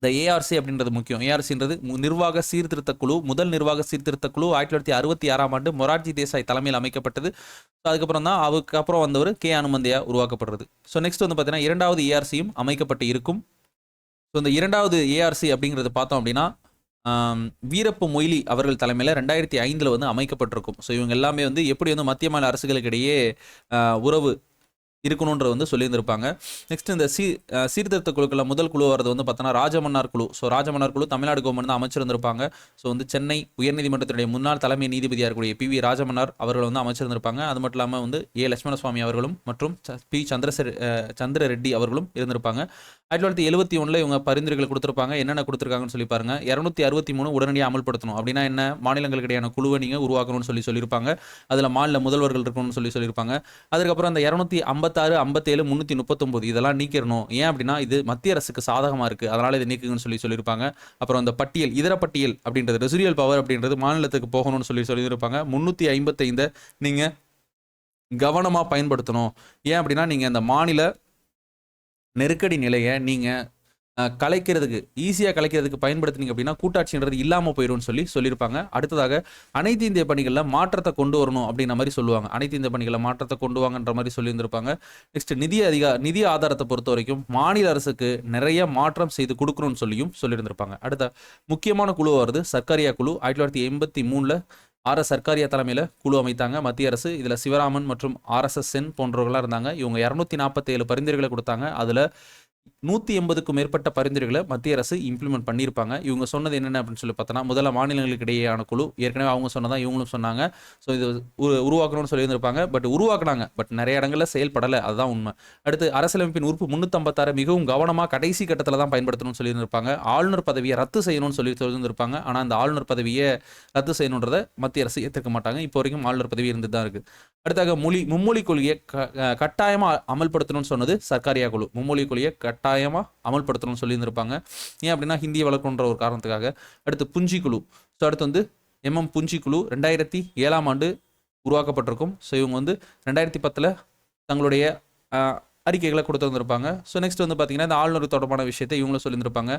இந்த ஏஆர்சி அப்படின்றது முக்கியம். ஏஆர்சின்றது நிர்வாக சீர்திருத்த குழு முதல் நிர்வாக சீர்திருத்த குழு ஆயிரத்தி தொள்ளாயிரத்தி அறுபத்தி ஆறாம் ஆண்டு மொரார்ஜி தேசாய் தலைமையில் அமைக்கப்பட்டது. ஸோ அதுக்கப்புறம் தான் அதுக்கப்புறம் வந்தவர் கே அனுமந்தியா உருவாக்கப்படுறது. ஸோ நெக்ஸ்ட் வந்து பார்த்தீங்கன்னா இரண்டாவது ஏஆர்சியும் அமைக்கப்பட்டு இருக்கும். ஸோ இந்த இரண்டாவது ஏஆர்சி அப்படிங்கிறது பார்த்தோம் அப்படின்னா வீரப்பு மொய்லி அவர்கள் தலைமையில் ரெண்டாயிரத்தி ஐந்தில் வந்து அமைக்கப்பட்டிருக்கும். ஸோ இவங்க எல்லாமே வந்து எப்படி வந்து மத்திய மாநில அரசுகளுக்கிடையே உறவு இருக்கணுன்ற வந்து சொல்லியிருந்திருப்பாங்க. நெக்ஸ்ட் இந்த சீ சீர்திருத்த குழுக்களில் முதல் குழு வரது வந்து பார்த்தோன்னா ராஜமன்னார் குழு. ஸோ ராஜமன்னார் குழு தமிழ்நாடு கவர்மெண்ட் தான் அமைச்சிருந்திருப்பாங்க. ஸோ வந்து சென்னை உயர்நீதிமன்றத்துடைய முன்னாள் தலைமை நீதிபதியாக இருக்கக்கூடிய பி வி ராஜமன்னார் அவர்கள் வந்து அமைச்சிருந்திருப்பாங்க. அது மட்டும் இல்லாமல் வந்து ஏ லட்சுமண சுவாமி அவர்களும் மற்றும் ச- பி சந்திரசே சந்திர ரெட்டி அவர்களும் இருந்திருப்பாங்க. ஆயிரத்தி தொள்ளாயிரத்தி எழுபத்தி ஒன்றில் இவங்க பரிந்துரைகள் கொடுத்துருப்பாங்க. என்னென்ன கொடுத்துருக்காங்கன்னு சொல்லி பாருங்க. இரநூத்தி அறுபத்தி மூணு உடனடியாக அமல்படுத்தணும் அப்படின்னா என்ன? மாநிலங்களுக்கு இடையான குழுவை நீங்கள் உருவாக்கணும்னு சொல்லி சொல்லியிருப்பாங்க. அதில் மாநில முதல்வர்கள் இருக்கணும்னு சொல்லி சொல்லியிருப்பாங்க. அதுக்கப்புறம் அந்த இரநூத்தி ஐம்பத்தாறு ஐம்பத்தேழு முந்நூற்றி முப்பத்தொம்போது இதெல்லாம் நீக்கிடணும். ஏன் அப்படின்னா இது மத்திய அரசுக்கு சாதகமாக இருக்குது அதனால் இதை நீக்குங்கன்னு சொல்லி சொல்லியிருப்பாங்க. அப்புறம் அந்த பட்டியல் இதர பட்டியல் அப்படின்றது ரெசிடியல் பவர் அப்படின்றது மாநிலத்துக்கு போகணும்னு சொல்லி சொல்லியிருப்பாங்க. முந்நூற்றி ஐம்பத்தைந்தை நீங்கள் கவனமாக பயன்படுத்தணும். ஏன் அப்படின்னா நீங்கள் அந்த மாநில நெருக்கடி நிலையை நீங்கள் கலைக்கிறதுக்கு ஈஸியாக கலைக்கிறதுக்கு பயன்படுத்துனீங்க அப்படின்னா கூட்டாட்சின்றது இல்லாமல் போயிடும்னு சொல்லி சொல்லியிருப்பாங்க. அடுத்ததாக அனைத்து இந்திய பணிகளில் மாற்றத்தை கொண்டு வரணும் அப்படின்ற மாதிரி சொல்லுவாங்க. அனைத்து இந்திய பணிகளில் மாற்றத்தை கொண்டு வாங்கன்ற மாதிரி சொல்லியிருந்திருப்பாங்க. நெக்ஸ்ட் நிதி அதிகா நிதி ஆதாரத்தை பொறுத்த வரைக்கும் மாநில அரசுக்கு நிறைய மாற்றம் செய்து கொடுக்கணும்னு சொல்லியும் சொல்லியிருந்திருப்பாங்க. அடுத்த முக்கியமான குழு வருது சர்க்காரியா குழு. ஆயிரத்தி தொள்ளாயிரத்தி எண்பத்தி மூணில் ஆர்எஸ் சர்க்காரியா தலைமையில் குழு அமைத்தாங்க. மத்திய அரசு இதில் சிவராமன் மற்றும் ஆர்எஸ்எஸ் சென் போன்றவர்களாக இருந்தாங்க. இவங்க இரநூத்தி நாற்பத்தேழு பரிந்துரைகளை கொடுத்தாங்க. அதில் நூற்றி எண்பதுக்கும் மேற்பட்ட பரிந்துரைகளை மத்திய அரசு இம்ப்ளிமெண்ட் பண்ணியிருப்பாங்க. இவங்க சொன்னது என்னென்ன அப்படின்னு சொல்லி பார்த்தோன்னா முதல்ல மாநிலங்களுக்கு இடையேயான குழு ஏற்கனவே அவங்க சொன்னதான் இவங்களும் சொன்னாங்க. ஸோ இது உருவாக்கணும்னு சொல்லியிருந்திருப்பாங்க. பட் உருவாக்குனாங்க. பட் நிறைய இடங்களில் செயல்படலை. அதுதான் உண்மை. அடுத்து அரசியலமைப்பின் உறுப்பு முந்நூற்றம்பத்தாறு மிகவும் கவனமாக கடைசி கட்டத்தில் தான் பயன்படுத்தணும்னு சொல்லியிருந்திருப்பாங்க. ஆளுநர் பதவியை ரத்து செய்யணும்னு சொல்லி சொல்லியிருந்திருப்பாங்க. ஆனால் அந்த ஆளுநர் பதவியை ரத்து செய்யணுன்றதை மத்திய அரசு ஏற்றுக்க மாட்டாங்க. இப்போ வரைக்கும் ஆளுநர் பதவி இருந்து தான் இருக்குது அடுத்தாக மொழி மும்மொழி கொள்கையை க கட்டாயமாக அமல்படுத்தணும்னு சொன்னது சர்க்காரியா குழு. மும்மொழி கொள்கையை கட்டாயமாக அமல்படுத்தணும்னு சொல்லியிருந்திருப்பாங்க. ஏன் அப்படின்னா ஹிந்தியை வளர்க்கணுன்ற ஒரு காரணத்துக்காக. அடுத்து புஞ்சி குழு ஸோ அடுத்து வந்து எம்எம் புஞ்சி குழு ரெண்டாயிரத்தி ஏழாம் ஆண்டு உருவாக்கப்பட்டிருக்கும். ஸோ இவங்க வந்து ரெண்டாயிரத்தி பத்தில் தங்களுடைய அறிக்கைகளை கொடுத்துருந்துருப்பாங்க ஸோ நெக்ஸ்ட் வந்து பார்த்தீங்கன்னா இந்த ஆளுநர் தொடர்பான விஷயத்தை இவங்களும் சொல்லியிருந்திருப்பாங்க.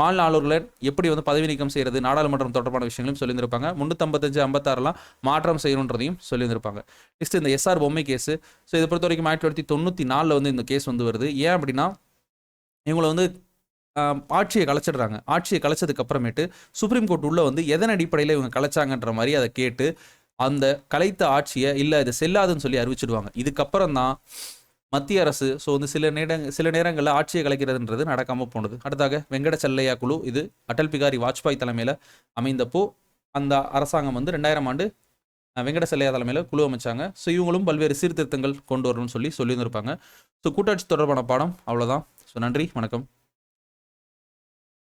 மாநில ஆளுநர்களை எப்படி வந்து பதவி நீக்கம் செய்கிறது நாடாளுமன்றம் தொடர்பான விஷயங்களும் சொல்லியிருந்திருப்பாங்க. முந்நூற்றம்பத்தஞ்சு ஐம்பத்தாறுலாம் மாற்றம் செய்யணுன்றதையும் சொல்லியிருந்திருப்பாங்க. நெக்ஸ்ட் இந்த S R Bommai case so இதை பொறுத்த வரைக்கும் ஆயிரத்தி தொள்ளாயிரத்தி தொண்ணூற்றி நாலில் வந்து இந்த கேஸ் வந்து வருது. ஏன் அப்படின்னா இவங்களை வந்து ஆட்சியை கலைச்சிடுறாங்க. ஆட்சியை கலைச்சதுக்கு அப்புறமேட்டு சுப்ரீம் கோர்ட் உள்ள வந்து எதன் அடிப்படையில் இவங்க கலைச்சாங்கன்ற மாதிரி அதை கேட்டு அந்த கலைத்த ஆட்சியை இல்லை இது செல்லாதுன்னு சொல்லி அறிவிச்சிடுவாங்க. இதுக்கப்புறம் தான் மத்திய அரசு ஸோ வந்து சில நேரங் சில நேரங்களில் ஆட்சியை கலைக்கிறதுன்றது நடக்காமல் போனது. அடுத்தாக வெங்கட செல்லையா குழு இது அடல் பிகாரி வாஜ்பாய் தலைமையில் அமைந்தப்போ அந்த அரசாங்கம் வந்து ரெண்டாயிரம் ஆண்டு வெங்கட செல்லையா தலைமையில் குழு அமைச்சாங்க. ஸோ இவங்களும் பல்வேறு சீர்திருத்தங்கள் கொண்டு வரணும்னு சொல்லி சொல்லியிருந்திருப்பாங்க. ஸோ கூட்டாட்சி தொடர்பான பாடம் அவ்வளோதான் ஸோ நன்றி வணக்கம்.